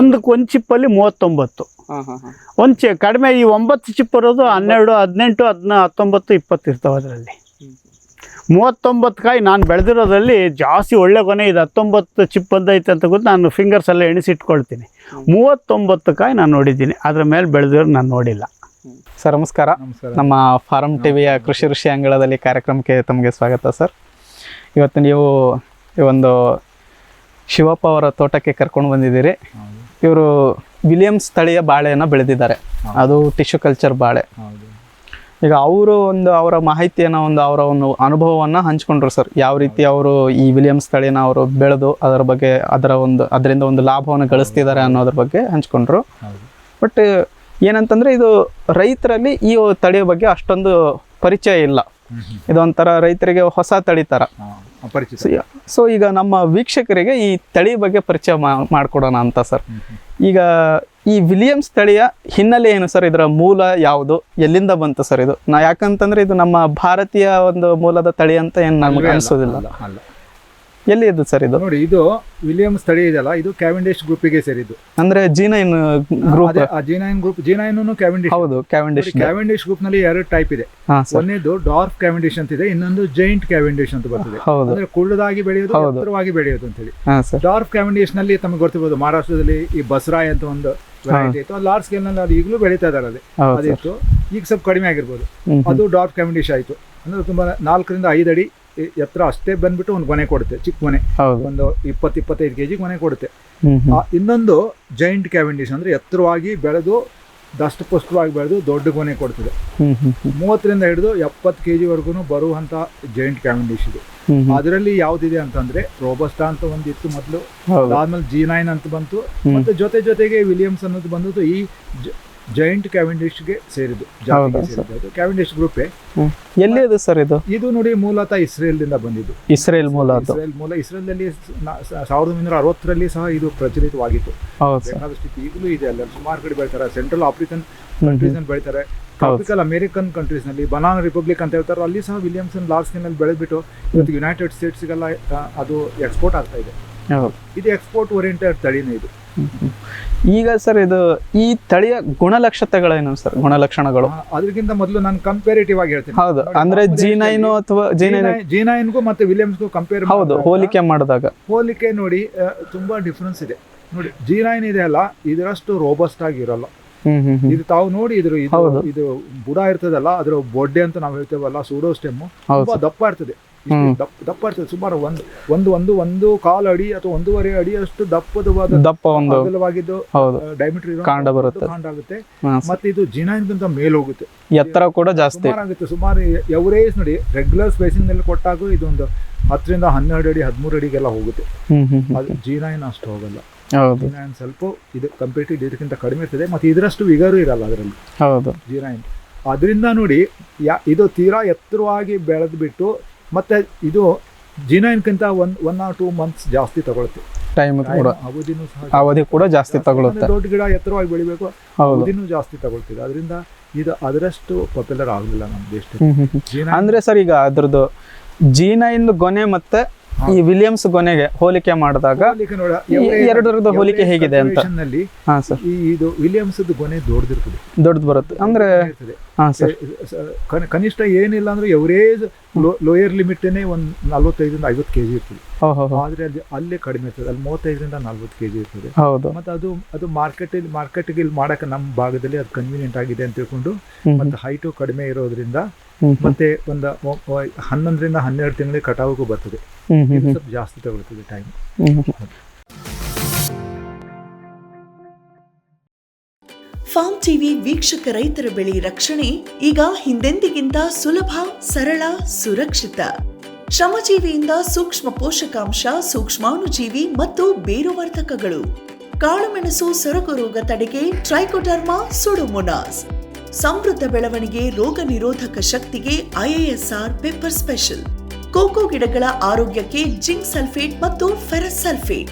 ಒಂದಕ್ಕೆ ಒಂದು ಚಿಪ್ಪಲ್ಲಿ ಮೂವತ್ತೊಂಬತ್ತು. ಒಂದ್ ಒಂದು ಚಿ ಕಡಿಮೆ ಈ ಒಂಬತ್ತು ಚಿಪ್ ಬರೋದು ಹನ್ನೆರಡು ಹದಿನೆಂಟು ಹದಿನ ಹತ್ತೊಂಬತ್ತು ಇಪ್ಪತ್ತು ಇರ್ತಾವೆ ಅದರಲ್ಲಿ. ಮೂವತ್ತೊಂಬತ್ತು ಕಾಯಿ ನಾನು ಬೆಳೆದಿರೋದ್ರಲ್ಲಿ ಜಾಸ್ತಿ ಒಳ್ಳೆ ಕೊನೆ ಇದು. ಹತ್ತೊಂಬತ್ತು ಚಿಪ್ ಬಂದೈತೆ ಅಂತ ಗೊತ್ತು ನಾನು ಫಿಂಗರ್ಸ್ ಎಲ್ಲ ಎಣಿಸಿಟ್ಕೊಳ್ತೀನಿ. ಮೂವತ್ತೊಂಬತ್ತು ಕಾಯಿ ನಾನು ನೋಡಿದ್ದೀನಿ. ಅದ್ರ ಮೇಲೆ ಬೆಳೆದಿರೋ ನಾನು ನೋಡಿಲ್ಲ. ಸರ್ ನಮಸ್ಕಾರ. ನಮ್ಮ ಫಾರಂ ಟಿವಿಯ ಕೃಷಿ ಋಷಿ ಅಂಗಳದಲ್ಲಿ ಕಾರ್ಯಕ್ರಮಕ್ಕೆ ತಮಗೆ ಸ್ವಾಗತ ಸರ್. ಇವತ್ತು ನೀವು ಈ ಒಂದು ಶಿವಪ್ಪ ಅವರ ತೋಟಕ್ಕೆ ಕರ್ಕೊಂಡು ಬಂದಿದ್ದೀರಿ. ಇವರು ವಿಲಿಯಮ್ಸ್ ತಳಿಯ ಬಾಳೆಯನ್ನು ಬೆಳೆದಿದ್ದಾರೆ. ಅದು ಟಿಶ್ಯೂ ಕಲ್ಚರ್ ಬಾಳೆ. ಈಗ ಅವರು ಒಂದು ಅವರ ಮಾಹಿತಿಯನ್ನು ಒಂದು ಅವರ ಒಂದು ಅನುಭವವನ್ನು ಹಂಚ್ಕೊಂಡ್ರು ಸರ್. ಯಾವ ರೀತಿ ಅವರು ಈ ವಿಲಿಯಮ್ಸ್ ಸ್ಥಳೀನ ಅವರು ಬೆಳೆದು ಅದರ ಬಗ್ಗೆ ಅದರ ಒಂದು ಅದರಿಂದ ಒಂದು ಲಾಭವನ್ನು ಗಳಿಸ್ತಿದ್ದಾರೆ ಅನ್ನೋದ್ರ ಬಗ್ಗೆ ಹಂಚ್ಕೊಂಡ್ರು. ಬಟ್ ಏನಂತಂದ್ರೆ ಇದು ರೈತರಲ್ಲಿ ಈ ತಳಿಯ ಬಗ್ಗೆ ಅಷ್ಟೊಂದು ಪರಿಚಯ ಇಲ್ಲ. ಇದೊಂಥರ ರೈತರಿಗೆ ಹೊಸ ತಳಿ ಥರ ಸೊ ಈಗ ನಮ್ಮ ವೀಕ್ಷಕರಿಗೆ ಈ ತಳಿ ಬಗ್ಗೆ ಪರಿಚಯ ಮಾಡಿಕೊಡೋಣ ಅಂತ ಸರ್. ಈಗ ಈ ವಿಲಿಯಮ್ಸ್ ತಳಿಯ ಹಿನ್ನೆಲೆ ಏನು ಸರ್? ಇದರ ಮೂಲ ಯಾವುದು? ಎಲ್ಲಿಂದ ಬಂತು ಸರ್ ಇದು? ನಾ ಯಾಕಂತಂದ್ರೆ ಇದು ನಮ್ಮ ಭಾರತೀಯ ಒಂದು ಮೂಲದ ತಳಿ ಅಂತ ಏನು ನಮ್ಗೆ ಅನಿಸೋದಿಲ್ಲ. ಎಲ್ಲಿ ಇದು ಸರ್ ಇದು? ನೋಡಿ ಇದು ವಿಲಿಯಮ್ಸ್ ತಳಿ ಇದೆಯಲ್ಲ ಇದು ಕ್ಯಾವೆಂಡಿಶ್ ಗ್ರೂಪಿಗೆ ಸೇರಿದ್ದು. ಅಂದ್ರೆ ಜೀನೈನ್ ಗ್ರೂಪ್ ಅದೇ ಆ ಜಿ ಗ್ರೂಪ್ ಜೀನೈನ್ ಕ್ಯಾವೆಂಡಿಶ್ ಹೌದು ಕ್ಯಾವೆಂಡಿಶ್ ಕ್ಯಾವೆಂಡಿಶ್ ಗ್ರೂಪ್ನಲ್ಲಿ ಎರಡು ಟೈಪ್ ಇದೆ. ಹಾ ಸರ್. ಒಂದೇದು ಡಾರ್ಕ್ ಕ್ಯಾವೆಂಡಿಶ್ ಅಂತ ಇದೆ ಇನ್ನೊಂದು ಜೈಂಟ್ ಕ್ಯಾವೆಂಡಿಶ್ ಅಂತ ಬರ್ತದೆ. ಹೌದು. ಅಂದ್ರೆ ಕುಳ್ಳದಾಗಿ ಬೆಳೆಯೋದು ಉತ್ತರವಾಗಿ ಎತ್ತರವಾಗಿ ಬೆಳೆಯೋದು ಅಂತ ಹೇಳಿ ಹಾ ಸರ್. ಡಾರ್ಕ್ ಕ್ಯಾವೆಂಡಿಶ್ನಲ್ಲಿ ತಮಗೆ ಗೊತ್ತಿರ್ಬೋದು ಮಹಾರಾಷ್ಟ್ರದಲ್ಲಿ ಈ ಬಸ್ರಾಯ್ ಅಂತ ಒಂದು ವೆರೈಟಿ ಇತ್ತು. ಲಾರ್ಜ್ ಸ್ಕೇಲ್ನಲ್ಲಿ ಅದು ಈಗಲೂ ಬೆಳೀತಾ ಇದ್ದಾರೆ ಅದೇ ಹೌದು ಸರ್. ಅದಿತ್ತು. ಈಗ ಸ್ವಲ್ಪ ಕಡಿಮೆ ಆಗಿರ್ಬೋದು. ಹ್ಮ್ ಹ್ಮ್. ಅದು ಡಾರ್ಕ್ ಕ್ಯಾವೆಂಡಿಶ್ ಆಯ್ತು. ಅಂದ್ರೆ ತುಂಬಾ ನಾಲ್ಕರಿಂದ ಐದು ಅಡಿ ಎತ್ತರ ಅಷ್ಟೇ ಬಂದ್ಬಿಟ್ಟು ಒಂದು ಕೊನೆ ಕೊಡುತ್ತೆ ಚಿಕ್ಕ ಮನೆ ಹೌದು. ಒಂದು ಇಪ್ಪತ್ತು ಇಪ್ಪತ್ತೈದು ಕೆಜಿ ಕೊನೆ ಕೊಡುತ್ತೆ. ಇನ್ನೊಂದು ಜೈಂಟ್ ಕ್ಯಾವೆಂಡಿಶ್ ಅಂದ್ರೆ ಎತ್ತರವಾಗಿ ಬೆಳೆದು ದಷ್ಟಪುಷ್ಟವಾಗಿ ಬೆಳೆದು ದೊಡ್ಡ ಗೊನೆ ಕೊಡ್ತದೆ. ಮೂವತ್ತರಿಂದ ಹಿಡಿದು ಎಪ್ಪತ್ತು ಕೆ ಜಿವರೆಗೂ ಬರುವಂಥ ಜೈಂಟ್ ಕ್ಯಾವೆಂಡಿಶ್ ಇದು. ಅದರಲ್ಲಿ ಯಾವ್ದಿದೆ ಅಂತಂದ್ರೆ ರೋಬಸ್ಟಾ ಅಂತ ಒಂದಿತ್ತು ಮೊದಲು. ಹೌದು. ಅದಾದ್ಮೇಲೆ ಜಿ ನೈನ್ ಅಂತ ಬಂತು. ಮತ್ತೆ ಜೊತೆ ಜೊತೆಗೆ ವಿಲಿಯಮ್ಸ್ ಅನ್ನೋದು ಬಂದದ್ದು ಈ ಜೈಂಟ್ ಕ್ಯಾವೆಂಡಿಶ್ಗೆ ಸೇರಿದ್ದು ಹೌದಾ ಜಾತಿಗೆ ಸೇರಿದ್ದು ಕ್ಯಾವೆಂಡಿಶ್ ಗ್ರೂಪ್ ಹ್ಮ್. ಎಲ್ಲಿ ಅದು ಸರ್ ಇದು? ಇದು ನೋಡಿ ಮೂಲತಃ ಇಸ್ರೇಲ್ದಿಂದ ಬಂದಿದ್ದು. ಇಸ್ರೇಲ್ ಮೂಲ ಅದು ಇಸ್ರೇಲ್ ಮೂಲ ಇಸ್ರೇಲ್ನಲ್ಲಿ ನ- ಸ- ಸಾವಿರದ ಒಂಬೈನೂರ ಅರವತ್ತರಲ್ಲಿ ಸಹ ಇದು ಪ್ರಚಲಿತವಾಗಿತ್ತು. ಹೌದು ಸರ್. ಬೇಕಾದಷ್ಟು ಇತ್ತು. ಈಗಲೂ ಇದೆ ಅಲ್ಲ ಸುಮಾರು ಕಡೆ ಬೆಳಿತಾರೆ. Central African countries. ನಲ್ಲಿ ಬೆಳಿತಾರೆ. ಟ್ರಾಪಿಕಲ್ ಅಮೆರಿಕನ್ ಕಂಟ್ರೀಸ್ನಲ್ಲಿ ಬನಾನ್ ರಿಪಬ್ಲಿಕ್ ಅಂತ ಹೇಳ್ತಾರೆ. ಅಲ್ಲಿ ಸಹ ವಿಲಿಯಮ್ಸನ್ ಲಾರ್ಜ್ ಸ್ಕೇಲ್ನಲ್ಲಿ ಬೆಳೆದ್ಬಿಟ್ಟು ಇವತ್ತು ಯುನೈಟೆಡ್ ಸ್ಟೇಟ್ಸ್ಗೆಲ್ಲ ಅದು ಎಕ್ಸ್ಪೋರ್ಟ್ ಆಗ್ತಾ ಇದೆ. ಹೌದು. ಇದು ಎಕ್ಸ್ಪೋರ್ಟ್ ಓರಿಯೆಂಟೆಡ್ ತಳಿನೇ ಇದು. ಈಗ ಸರ್ ಇದು ಈ ತಳಿಯ ಗುಣಲಕ್ಷತೆಗಳೇನು ಸರ್? ಗುಣಲಕ್ಷಣಗಳು? ಅದಕ್ಕಿಂತ ಮೊದಲು ನಾನು ಕಂಪೇರಿಟಿವ್ ಆಗಿ ಹೇಳ್ತೀನಿ. ಹೌದು. ಅಂದ್ರೆ ಮಾಮೂಲಿ ಜಿ ರೀತಿಯಲ್ಲಿ ಅಥವಾ ಜಿ ನೈನ್ ಜಿ ನೈನ್ಗೂ ಮತ್ತೆ ವಿಲಿಯಮ್ಸ್ಗೂ ಕಂಪೇರ್ ಹೌದು ಹೋಲಿಕೆ ಮಾಡಿದಾಗ. ಹೋಲಿಕೆ ನೋಡಿ ತುಂಬಾ ಡಿಫ್ರೆನ್ಸ್ ಇದೆ. ನೋಡಿ ಜಿ ನೈನ್ ಇದೆ ಅಲ್ಲ ಇದರಷ್ಟು ರೋಬಸ್ಟ್ ಆಗಿ ಇದು ತಾವು ನೋಡಿ ಇದ್ರ ಇದು ಇದು ಬುಡ ಇರ್ತದಲ್ಲ ಅದ್ರ ಬೊಡ್ಡೆ ಅಂತ ನಾವು ಹೇಳ್ತೇವಲ್ಲ ಸೂಡೋ ಸ್ಟೆಮ್ ತುಂಬಾ. ದಪ್ಪ ಇರ್ತದೆ. ದಪ್ಪ ಇರ್ತದೆ. ಸುಮಾರು ಒಂದು ಒಂದು ಒಂದು ಒಂದು ಕಾಲ್ ಅಡಿ ಅಥವಾ ಒಂದೂವರೆ ಅಡಿ ಅಷ್ಟು ದಪ್ಪದವಾದ ದಪ್ಪ ಒಂದು ಅಗಲವಾಗಿದ್ದು ಡೈಮೀಟರ್ ಕಾಂಡ ಬರುತ್ತೆ. ಕಾಂಡ ಆಗುತ್ತೆ. ಮತ್ತೆ ಇದು ಜಿನೈನ್ಗಿಂತ ಮೇಲ್ ಹೋಗುತ್ತೆ. ಎತ್ತರ ಕೂಡ ಜಾಸ್ತಿ. ಸುಮಾರು ಆಗುತ್ತೆ. ಸುಮಾರು ಎವರೇಜ್ ನೋಡಿ ರೆಗ್ಯುಲರ್ ಸ್ಪೇಸಿಂಗ್ನಲ್ಲಿ ಕೊಟ್ಟಾಗ ಇದೊಂದು ಹತ್ತರಿಂದ ಹನ್ನೆರಡು ಅಡಿ ಹದಿಮೂರು ಅಡಿಗೆಲ್ಲ ಹೋಗುತ್ತೆ. ಅದು ಜಿ ನೈನ್ ಅಷ್ಟು ಹೋಗಲ್ಲ. ಹೌದು. ಸ್ವಲ್ಪ ಇದು ಕಂಪೇರಿಟಿವ್ ಇದಕ್ಕಿಂತ ಕಡಿಮೆ ಇರ್ತದೆ. ಮತ್ತೆ ಇದರಷ್ಟು ವಿಗರು ಇರಲ್ಲ ಅದರಲ್ಲಿ. ಹೌದು. ಜಿ ನೈನ್ ಅದರಿಂದ ನೋಡಿ ಯಾ ಇದು ತೀರಾ ಎತ್ತರವಾಗಿ ಬೆಳೆದು ಬಿಟ್ಟು ಮತ್ತೆ ಇದು G nine ನೈನ್ಗಿಂತ one one or two months ಜಾಸ್ತಿ ತಗೊಳುತ್ತೆ. ಟೈಮ್ ಕೂಡ ಅವಧಿನೂ ಸಹ ಅವಧಿ ಕೂಡ ಜಾಸ್ತಿ ತಗೊಳುತ್ತೆ. ದೊಡ್ಡ ಗಿಡ ಎತ್ತರವಾಗಿ ಬೆಳಿಬೇಕು. ಅವಧಿನೂ ಜಾಸ್ತಿ ತಗೊಳ್ತಿದೆ. ಅದರಿಂದ ಇದು ಅದರಷ್ಟು ಪಾಪ್ಯುಲರ್ ಆಗಲಿಲ್ಲ ನಮ್ಮ ದೇಶದಲ್ಲಿ ಅಂದ್ರೆ ಸರ್ ಈಗ ಅದ್ರದ್ದು ಜಿ ನೈನ್ ಗೊನೆ ಮತ್ತೆ ಈ ವಿಲಿಯಮ್ಸ್ ಗೊನೆಗೆ ಹೋಲಿಕೆ ಮಾಡಿದಾಗ ಎರಡರದ್ದು ಹೋಲಿಕೆ ಹೇಗಿದೆ ಅಂತ? ಹಾ ಸರ್. ಇದು ವಿಲಿಯಮ್ಸ್ ಗೊನೆ ದೊಡ್ಡದಿರ್ತದೆ. ದೊಡ್ಡದು ಬರುತ್ತೆ. ಅಂದ್ರೆ. ಹಾ ಸರ್. ಕನಿಷ್ಠ ಏನಿಲ್ಲ ಅಂದ್ರೆ ಎವರೇಜ್ ಲೋಯರ್ ಲಿಮಿಟ್ನೇ ಒಂದು ನಲ್ವತ್ತೈದರಿಂದ ಐವತ್ತು ಕೆಜಿ ಇರ್ತದೆ. ಆದ್ರೆ ಅಲ್ಲಿ ಅಲ್ಲೇ ಕಡಿಮೆ ಇರ್ತದೆ. ಅಲ್ಲಿ ಮೂವತ್ತೈದರಿಂದ ನಲ್ವತ್ತು ಕೆಜಿ ಇರ್ತದೆ. ಹೌದು. ಮತ್ತೆ ಅದು ಅದು ಮಾರ್ಕೆಟ್ ಮಾರ್ಕೆಟ್ಗೆ ಇಲ್ಲಿ ಮಾಡಕ್ಕೆ ನಮ್ಮ ಭಾಗದಲ್ಲಿ ಅದು ಕನ್ವೀನಿಯಂಟ್ ಆಗಿದೆ ಅಂತ ತಿಳ್ಕೊಂಡು ಮತ್ತೆ ಹೈಟು ಕಡಿಮೆ ಇರೋದ್ರಿಂದ. ಮತ್ತೆ ಒಂದು ಹನ್ನೊಂದರಿಂದ ಹನ್ನೆರಡು ತಿಂಗಳಿಗೆ ಕಟಾವಿಗೂ ಬರ್ತದೆ. ಇದು. ಸ್ವಲ್ಪ ಜಾಸ್ತಿ ತಗೊಳ್ತದೆ ಟೈಮ್. ಫಾರ್ಮ್ ಟಿವಿ ವೀಕ್ಷಕ ರೈತರ ಬೆಳೆ ರಕ್ಷಣೆ ಈಗ ಹಿಂದೆಂದಿಗಿಂತ ಸುಲಭ ಸರಳ ಸುರಕ್ಷಿತ. ಶ್ರಮಜೀವಿಯಿಂದ ಸೂಕ್ಷ್ಮ ಪೋಷಕಾಂಶ ಸೂಕ್ಷ್ಮಾಣುಜೀವಿ ಮತ್ತು ಬೇರುವರ್ಧಕಗಳು. ಕಾಳುಮೆಣಸು ಸೊರಗು ರೋಗ ತಡೆಗೆ ಟ್ರೈಕೋಡರ್ಮಾ ಸುಡೋಮೊನಾಸ್. ಸಮೃದ್ಧ ಬೆಳವಣಿಗೆ ರೋಗ ನಿರೋಧಕ ಶಕ್ತಿಗೆ ಐಎಎಸ್ಆರ್ ಪೆಪ್ಪರ್ ಸ್ಪೆಷಲ್ ಕೋಕೋ ಗಿಡಗಳ ಆರೋಗ್ಯಕ್ಕೆ ಜಿಂಕ್ ಸಲ್ಫೇಟ್ ಮತ್ತು ಫೆರಸ್ ಸಲ್ಫೇಟ್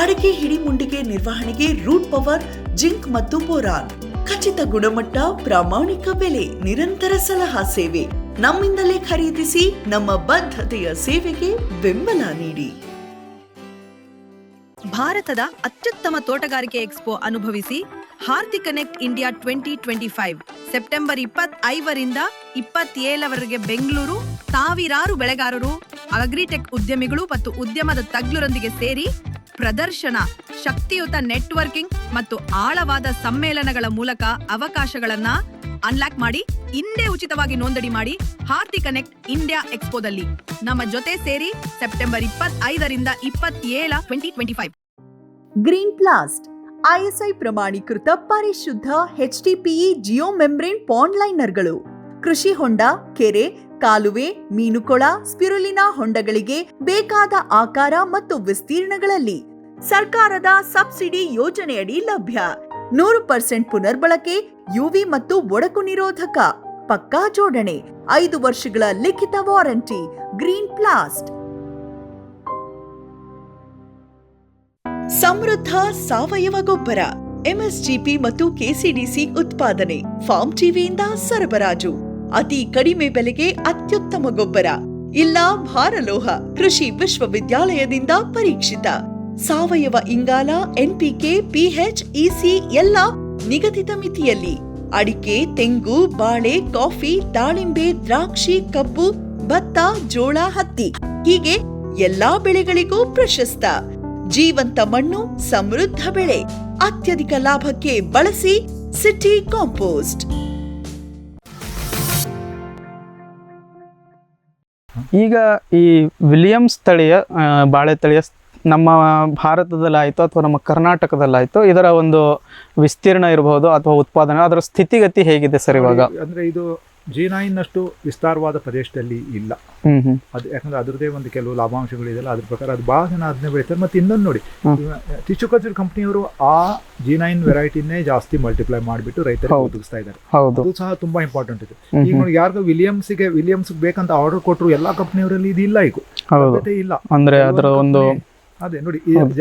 ಅಡಿಕೆ ಹಿಡಿಮುಂಡಿಗೆ ನಿರ್ವಹಣೆಗೆ ರೂಟ್ ಪವರ್, ಜಿಂಕ್ ಮತ್ತು ಬೋರಾನ್. ಖಚಿತ ಗುಣಮಟ್ಟ, ಪ್ರಾಮಾಣಿಕ ಬೆಲೆ, ನಿರಂತರ ಸಲಹಾ ಸೇವೆ. ನಮ್ಮಿಂದಲೇ ಖರೀದಿಸಿ ನಮ್ಮ ಬದ್ಧತೆಯ ಸೇವೆಗೆ ಬೆಂಬಲ ನೀಡಿ. ಭಾರತದ ಅತ್ಯುತ್ತಮ ತೋಟಗಾರಿಕೆ ಎಕ್ಸ್ಪೋ ಅನುಭವಿಸಿ Horti Connect India twenty twenty five. September ಇಪ್ಪತ್ತೈದರಿಂದ ಇಪ್ಪತ್ತೇಳವರೆಗೆ ಬೆಂಗಳೂರು, ಸಾವಿರಾರು ಬೆಳೆಗಾರರು, ಅಗ್ರಿಟೆಕ್ ಉದ್ಯಮಿಗಳು ಮತ್ತು ಉದ್ಯಮದ ತಜ್ಞರೊಂದಿಗೆ ಸೇರಿ ಪ್ರದರ್ಶನ, ಶಕ್ತಿಯುತ ನೆಟ್ವರ್ಕಿಂಗ್ ಮತ್ತು ಆಳವಾದ ಸಮ್ಮೇಳನಗಳ ಮೂಲಕ ಅವಕಾಶಗಳನ್ನ ಅನ್ಲಾಕ್ ಮಾಡಿ ಇಂದೇ ಉಚಿತವಾಗಿ ನೋಂದಣಿ ಮಾಡಿ ಹಾರ್ತಿ ಕನೆಕ್ಟ್ ಇಂಡಿಯಾ ಎಕ್ಸ್ಪೋದಲ್ಲಿ. ನಮ್ಮ ಜೊತೆ ಸೇರಿ ಸೆಪ್ಟೆಂಬರ್ ಇಪ್ಪತ್ತೈದರಿಂದ ಇಪ್ಪತ್ತೇಳ twenty twenty five. Green Plast ISI ಪ್ರಮಾಣೀಕೃತ ಪರಿಶುದ್ಧ ಎಚ್ಡಿಪಿಇ ಜಿಯೋ ಮೆಂಬ್ರೇನ್ ಪಾಂಡ್ಲೈನರ್ಗಳು ಕೃಷಿ ಹೊಂಡ, ಕೆರೆ, ಕಾಲುವೆ, ಮೀನುಕೊಳ, ಸ್ಪಿರುಲಿನಾ ಹೊಂಡಗಳಿಗೆ ಬೇಕಾದ ಆಕಾರ ಮತ್ತು ವಿಸ್ತೀರ್ಣಗಳಲ್ಲಿ ಸರ್ಕಾರದ ಸಬ್ಸಿಡಿ ಯೋಜನೆಯಡಿ ಲಭ್ಯ. ನೂರು ಪರ್ಸೆಂಟ್ ಪುನರ್ಬಳಕೆ ಯುವಿ ಮತ್ತು ಒಡಕು ನಿರೋಧಕ, ಪಕ್ಕಾ ಜೋಡಣೆ, ಐದು ವರ್ಷಗಳ ಲಿಖಿತ ವಾರಂಟಿ, ಗ್ರೀನ್ ಪ್ಲಾಸ್ಟ್. ಸಮೃದ್ಧ ಸಾವಯವ ಗೊಬ್ಬರ ಎಂಎಸ್ಜಿಪಿ ಮತ್ತು ಕೆಸಿಡಿಸಿ ಉತ್ಪಾದನೆ, ಫಾರ್ಮ್ ಟಿವಿಯಿಂದ ಸರಬರಾಜು. ಅತಿ ಕಡಿಮೆ ಬೆಲೆಗೆ ಅತ್ಯುತ್ತಮ ಗೊಬ್ಬರ. ಇಲ್ಲ ಭಾರಲೋಹ, ಕೃಷಿ ವಿಶ್ವವಿದ್ಯಾಲಯದಿಂದ ಪರೀಕ್ಷಿತ. ಸಾವಯವ ಇಂಗಾಲ ಎನ್ಪಿಕೆ ಪಿಎಚ್ ಇಸಿ ಎಲ್ಲ ನಿಗದಿತ ಮಿತಿಯಲ್ಲಿ. ಅಡಿಕೆ, ತೆಂಗು, ಬಾಳೆ, ಕಾಫಿ, ದಾಳಿಂಬೆ, ದ್ರಾಕ್ಷಿ, ಕಬ್ಬು, ಭತ್ತ, ಜೋಳ, ಹತ್ತಿ. ಹೀಗೆ ಎಲ್ಲಾ ಬೆಳೆಗಳಿಗೂ ಪ್ರಶಸ್ತ. ಜೀವಂತ ಮಣ್ಣು ಸಮೃದ್ಧ ಬೆಳೆ. ಅತ್ಯಧಿಕ ಲಾಭಕ್ಕೆ ಬಳಸಿ ಸಿಟಿ ಕಾಂಪೋಸ್ಟ್. ಈಗ ಈ ವಿಲಿಯಮ್ಸ್ ತಳಿಯ ಬಾಳೆ ತಳಿಯ ನಮ್ಮ ಭಾರತದಲ್ಲಾಯಿತು ಅಥವಾ ನಮ್ಮ ಕರ್ನಾಟಕದಲ್ಲಾಯಿತು ಇದರ ಒಂದು ವಿಸ್ತೀರ್ಣ ಇರಬಹುದು ಅಥವಾ ಉತ್ಪಾದನೆ ಅದರ ಸ್ಥಿತಿಗತಿ ಹೇಗಿದೆ ಸರ್ ಇವಾಗ? ಅಂದರೆ ಇದು ಜಿ ನೈನ್ನಷ್ಟು ವಿಸ್ತಾರವಾದ ಪ್ರದೇಶದಲ್ಲಿ ಇಲ್ಲ. ಅದು ಯಾಕಂದ್ರೆ ಅದರದೇ ಒಂದು ಕೆಲವು ಲಾಭಾಂಶಗಳಿದೆಯಲ್ಲ ಅದ್ರ ಪ್ರಕಾರ ಅದು ಭಾಳ ಜನ ಅದನ್ನೇ ಬೆಳೀತಾರೆ. ಮತ್ತೆ ಇನ್ನೊಂದು ನೋಡಿ ಟಿಶ್ಯೂ ಕಲ್ಚರ್ ಕಂಪ್ನಿಯವರು ಆ ಜಿ ನೈನ್ ವೆರೈಟಿನೇ ಜಾಸ್ತಿ ಮಲ್ಟಿಪ್ಲೈ ಮಾಡಿಬಿಟ್ಟು ರೈತರಿಗೆ. ಒದಗಿಸ್ತಾ ಇದ್ದಾರೆ. ಅದು ಸಹ ತುಂಬಾ ಇಂಪಾರ್ಟೆಂಟ್ ಇದೆ. ಈಗ ನೋಡಿ ಯಾರಿಗೂ ವಿಲಿಯಮ್ಸ್ಗೆ ವಿಲಿಯಮ್ಸ್ ಬೇಕಂತ ಆರ್ಡರ್ ಕೊಟ್ಟರು ಎಲ್ಲಾ ಕಂಪ್ನಿಯವರಲ್ಲಿ ಇದು ಇಲ್ಲ ಈಗ. ಇಲ್ಲ. ಅಂದ್ರೆ ಅದರ ಒಂದು ಅದೇ ನೋಡಿ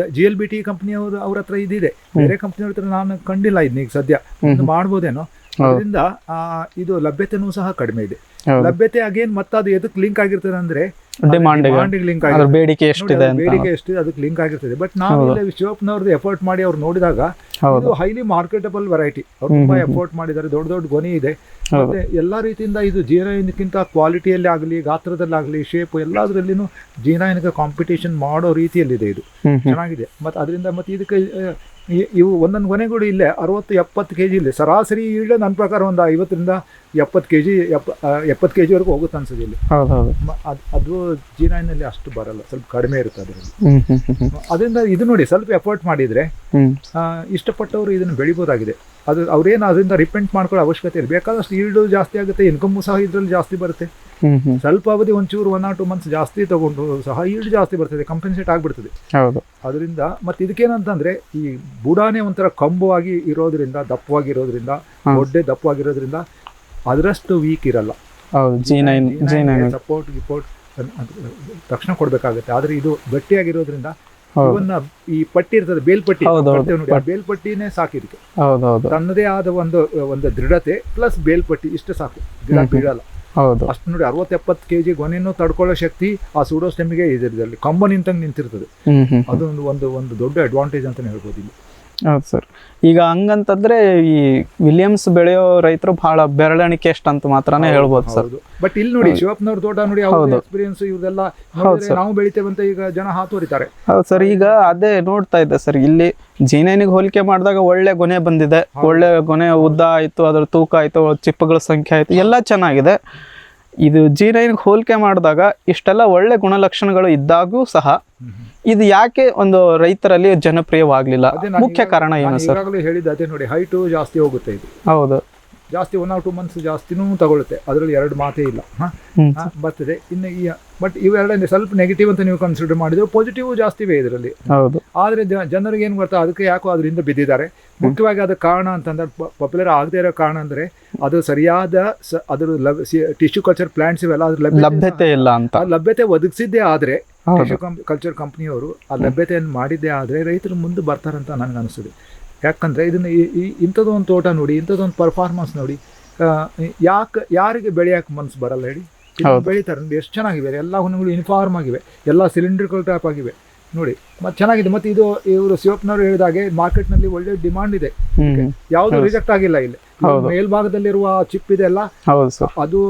ಜಿ ಎಲ್ ಬಿ ಟಿ ಕಂಪ್ನಿಯವರು ಅವ್ರ ಹತ್ರ ಇದಿದೆ. ಬೇರೆ ಕಂಪ್ನಿಯವ್ರ ಹತ್ರ ನಾನು ಕಂಡಿಲ್ಲ ಇದನ್ನ ಈಗ ಸದ್ಯ. ಮಾಡ್ಬೋದೇನೋ? ಅದರಿಂದ ಆ, ಇದು ಲಭ್ಯತೆನೂ ಸಹ ಕಡಿಮೆ ಇದೆ. ಲಭ್ಯತೆ ಅಗೇನ್ ಮತ್ತೆ ಅದು ಎದಕ್ಕೆ ಲಿಂಕ್ ಆಗಿರ್ತದೆ ಅಂದ್ರೆ ಲಿಂಕ್ ಅದ್ರ ಬೇಡಿಕೆ ಎಷ್ಟಿದೆ ಬೇಡಿಕೆ ಎಷ್ಟಿದೆ ಅದಕ್ಕೆ ಲಿಂಕ್ ಆಗಿರ್ತದೆ. ಬಟ್ ನಾವು ಇಲ್ಲಿ ಶಿವಪ್ಪನವ್ರದ್ದು ಎಫರ್ಟ್ ಮಾಡಿ ಅವ್ರು ನೋಡಿದಾಗ ಇದು ಹೈಲಿ ಮಾರ್ಕೆಟಬಲ್ ವೆರೈಟಿ ಅವ್ರು ತುಂಬಾ ಎಫರ್ಟ್ ಮಾಡಿದ್ದಾರೆ ದೊಡ್ಡ ದೊಡ್ಡ ಗೊನೆ ಇದೆ. ಮತ್ತೆ ಎಲ್ಲಾ ರೀತಿಯಿಂದ ಇದು ಜೀರಾಯಿನ್ಗಿಂತ ಕ್ವಾಲಿಟಿಯಲ್ಲಿ ಆಗಲಿ ಗಾತ್ರದಲ್ಲಾಗಲಿ ಶೇಪ್ ಎಲ್ಲದರಲ್ಲಿನೂ ಜೀರಾಯಿನ್ಗೆ ಕಾಂಪಿಟೇಷನ್ ಮಾಡೋ ರೀತಿಯಲ್ಲಿದೆ ಇದು. ಚೆನ್ನಾಗಿದೆ. ಮತ್ತೆ ಅದರಿಂದ ಮತ್ತೆ ಇದಕ್ಕೆ ಇವು ಒಂದೊಂದು ಕೊನೆಗಳು ಇಲ್ಲೇ ಅರುವತ್ತು ಎಪ್ಪತ್ತು ಕೆ ಜಿ ಇಲ್ಲಿ. ಸರಾಸರಿ ಇಲ್ಲ ನನ್ನ ಪ್ರಕಾರ ಒಂದು ಐವತ್ತರಿಂದ ಎಪ್ಪತ್ತು ಕೆ ಜಿ ಎಪ್ಪ ಎಪ್ಪತ್ತು ಕೆ ಜಿವರೆಗೂ ಹೋಗುತ್ತೆ ಅನ್ಸುತ್ತೆ ಇಲ್ಲಿ. ಹೌದು ಹೌದು ಜಿ ನೈನಲ್ಲಿ ಅದು ಅಷ್ಟು ಬರಲ್ಲ. ಸ್ವಲ್ಪ ಕಡಿಮೆ ಇರುತ್ತೆ ಅದರಲ್ಲಿ. ಅದರಿಂದ ಇದು ನೋಡಿ ಸ್ವಲ್ಪ ಎಫರ್ಟ್ ಮಾಡಿದರೆ ಇಷ್ಟಪಟ್ಟವರು ಇದನ್ನು ಬೆಳಿಬೋದಾಗಿದೆ. ಅದು ಅವ್ರೇನು ಅದರಿಂದ ರಿಪೆಂಟ್ ಮಾಡ್ಕೊಳ್ಳೋ ಅವಶ್ಯಕತೆ ಇಲ್ಲ. ಬೇಕಾದಷ್ಟು ಈಲ್ಡು ಜಾಸ್ತಿ ಆಗುತ್ತೆ ಇನ್ಕಮ್ ಸಹ ಇದರಲ್ಲಿ ಜಾಸ್ತಿ ಬರುತ್ತೆ. ಸ್ವಲ್ಪ ಅವಧಿ ಒಂಚೂರು ಒನ್ ಆರ್ ಟು ಮಂತ್ಸ್ ಜಾಸ್ತಿ ತಗೊಂಡು ಸಹ ಈಲ್ಡ್ ಜಾಸ್ತಿ ಬರ್ತದೆ ಕಂಪೆನ್ಸೇಟ್ ಆಗಿಬಿಡ್ತದೆ. ಹೌದು. ಅದರಿಂದ ಮತ್ತೆ ಇದಕ್ಕೇನಂತಂದ್ರೆ ಈ ಬುಡಾನೇ ಒಂಥರ ಕಂಬವಾಗಿ ಇರೋದ್ರಿಂದ ದಪ್ಪವಾಗಿರೋದ್ರಿಂದ ಒಡ್ಡೆ ದಪ್ಪವಾಗಿರೋದ್ರಿಂದ ಅದರಷ್ಟು ವೀಕ್ ಇರಲ್ಲ. ಸಪೋರ್ಟ್ ಗಿಪೋರ್ಟ್ ತಕ್ಷಣ ಕೊಡ್ಬೇಕಾಗುತ್ತೆ. ಆದ್ರೆ ಇದು ಗಟ್ಟಿಯಾಗಿರೋದ್ರಿಂದ ಇವನ್ನ ಈ ಪಟ್ಟಿ ಇರ್ತದೆ ಬೇಲ್ಪಟ್ಟಿ ಬೇಲ್ಪಟ್ಟಿನೇ ಹೌದು ಹೌದು. ತನ್ನದೇ ಆದ ಒಂದು ಒಂದು ದೃಢತೆ ಪ್ಲಸ್ ಬೇಲ್ಪಟ್ಟಿ ಇಷ್ಟು ಸಾಕು. ಗಿಡ ಬೀಳಲ್ಲ. ಹೌದು. ಅಷ್ಟು ನೋಡಿ ಅರವತ್ತು ಎಪ್ಪತ್ತು ಕೆ ಜಿ ಗೊನೆಯನ್ನು ತಡ್ಕೊಳ್ಳೋ ಶಕ್ತಿ ಆ ಸೂಡೋ ಸ್ಟೆಮ್ಗೆ ಇದೆ ಇದರಲ್ಲಿ ಕಂಬ ನಿಂತಂಗೆ ನಿಂತಿರ್ತದೆ. ಅದೊಂದು ಒಂದು ಒಂದು ದೊಡ್ಡ ಅಡ್ವಾಂಟೇಜ್ ಅಂತಾನೆ ಹೇಳ್ಬೋದು ಇಲ್ಲಿ. ಹೌದು ಸರ್. ಈಗ ಹಂಗಂತಂದ್ರೆ ಈ ವಿಲಿಯಮ್ಸ್ ಬೆಳೆಯೋ ರೈತರು ಬಹಳ ಬೆರಳೆಣಿಕೆ ಅಂತ ಮಾತ್ರನೇ ಹೇಳ್ಬೋದು ಸರ್. ಬಟ್ ಇಲ್ಲಿ ನೋಡಿ ಶಿವಪ್ಪನವ್ರ ತೋಟ ನೋಡಿ ಹೌದು. ಎಕ್ಸ್ಪೀರಿಯನ್ಸ್ ಇವ್ರದೆಲ್ಲ ನಾವು ಬೆಳಿತೇವೆ ಅಂತ ಈಗ ಜನ ಹಾತೋರಿತಾರೆ ಹೌದು ಸರ್. ಈಗ ಅದೇ ನೋಡ್ತಾ ಇದ್ದೆ ಸರ್. ಇಲ್ಲಿ ಜೀನೇನಿಗೆ ಹೋಲಿಕೆ ಮಾಡಿದಾಗ ಒಳ್ಳೆ ಗೊನೆ ಬಂದಿದೆ. ಒಳ್ಳೆ ಗೊನೆ ಉದ್ದ ಆಯ್ತು ಅದ್ರ ತೂಕ ಆಯ್ತು ಚಿಪ್ಪಗಳ ಸಂಖ್ಯೆ ಆಯ್ತು ಎಲ್ಲ ಚೆನ್ನಾಗಿದೆ. ಇದು ಜೀನೈನ್ಗೆ ಹೋಲಿಕೆ ಮಾಡಿದಾಗ ಇಷ್ಟೆಲ್ಲ ಒಳ್ಳೆ ಗುಣಲಕ್ಷಣಗಳು ಇದ್ದಾಗೂ ಸಹ ಇದು ಯಾಕೆ ಒಂದು ರೈತರಲ್ಲಿ ಜನಪ್ರಿಯವಾಗಲಿಲ್ಲ? ಮುಖ್ಯ ಕಾರಣ ಏನು ಸರ್? ಹೇಳಿದ ಅದೇ ನೋಡಿ ಹೈಟು ಜಾಸ್ತಿ ಹೋಗುತ್ತೆ ಇದು. ಹೌದು. ಜಾಸ್ತಿ ಒನ್ ಆರ್ ಟೂ ಮಂತ್ಸ್ ಜಾಸ್ತಿನೂ ತಗೊಳುತ್ತೆ ಅದರಲ್ಲಿ ಎರಡು ಮಾತೇ ಇಲ್ಲ. ಬರ್ತದೆ. ಇನ್ನು ಈ ಬಟ್ ಇವೆರಡನೇ ಸ್ವಲ್ಪ ನೆಗೆಟಿವ್ ಅಂತ ನೀವು ಕನ್ಸಿಡರ್ ಮಾಡಿದ್ರು ಪಾಸಿಟಿವ್ ಜಾಸ್ತಿವೆ ಇದರಲ್ಲಿ. ಹೌದು. ಆದರೆ ಜನರಿಗೆ ಏನು ಗೊತ್ತಾ ಅದಕ್ಕೆ ಯಾಕೋ ಅದರಿಂದ ಬಿದ್ದಿದ್ದಾರೆ. ಮುಖ್ಯವಾಗಿ ಅದು ಕಾರಣ ಅಂತಂದ್ರೆ ಪಾಪ್ಯುಲರ್ ಆಗದೆ ಇರೋ ಕಾರಣ ಅಂದ್ರೆ ಅದು ಸರಿಯಾದ ಅದರ ಟಿಶ್ಯೂ ಕಲ್ಚರ್ ಪ್ಲಾಂಟ್ಸ್ ಇವೆಲ್ಲ ಅದ್ರ ಲಭ್ಯತೆ ಇಲ್ಲ ಅಂತ. ಲಭ್ಯತೆ ಒದಗಿಸಿದ್ದೇ ಆದ್ರೆ. ಟಿಶ್ಯೂ ಕಲ್ಚರ್ ಕಂಪ್ನಿಯವರು ಆ ಲಭ್ಯತೆಯನ್ನು ಮಾಡಿದ್ದೇ ಆದ್ರೆ ರೈತರು ಮುಂದೆ ಬರ್ತಾರಂತ ನನಗೆ ಅನಿಸ್ತದೆ ಯಾಕಂದ್ರೆ ಇದನ್ನ ಇಂಥದ್ದೊಂದು ತೋಟ ನೋಡಿ ಇಂಥದ್ದೊಂದು ಪರ್ಫಾರ್ಮೆನ್ಸ್ ನೋಡಿ ಯಾಕೆ ಯಾರಿಗೆ ಬೆಳೆಯಕ್ಕೆ ಮನ್ಸು ಬರಲ್ಲ ಹೇಳಿ? ಬೆಳಿತಾರೆ. ಎಷ್ಟು ಚೆನ್ನಾಗಿವೆ? ಎಲ್ಲ ಹುಣ್ಣುಗಳು ಯೂನಿಫಾರ್ಮ್ ಆಗಿವೆ. ಎಲ್ಲ ಸಿಲಿಂಡ್ರಿಕಲ್ ಟೈಪ್ ಆಗಿವೆ. ನೋಡಿ ಮತ್ತೆ ಚೆನ್ನಾಗಿದೆ. ಮತ್ತೆ ಇದು ಇವರು ಶಿವಪ್ಪನವರು ಹೇಳಿದಾಗೆ ಮಾರ್ಕೆಟ್ನಲ್ಲಿ ಒಳ್ಳೆ ಡಿಮಾಂಡ್ ಇದೆ. ಯಾವ್ದು ರಿಜೆಕ್ಟ್ ಆಗಿಲ್ಲ ಇಲ್ಲಿ. ಮೇಲ್ಭಾಗದಲ್ಲಿರುವ ಚಿಪ್ ಇದೆ ಅಲ್ಲ? ಅದು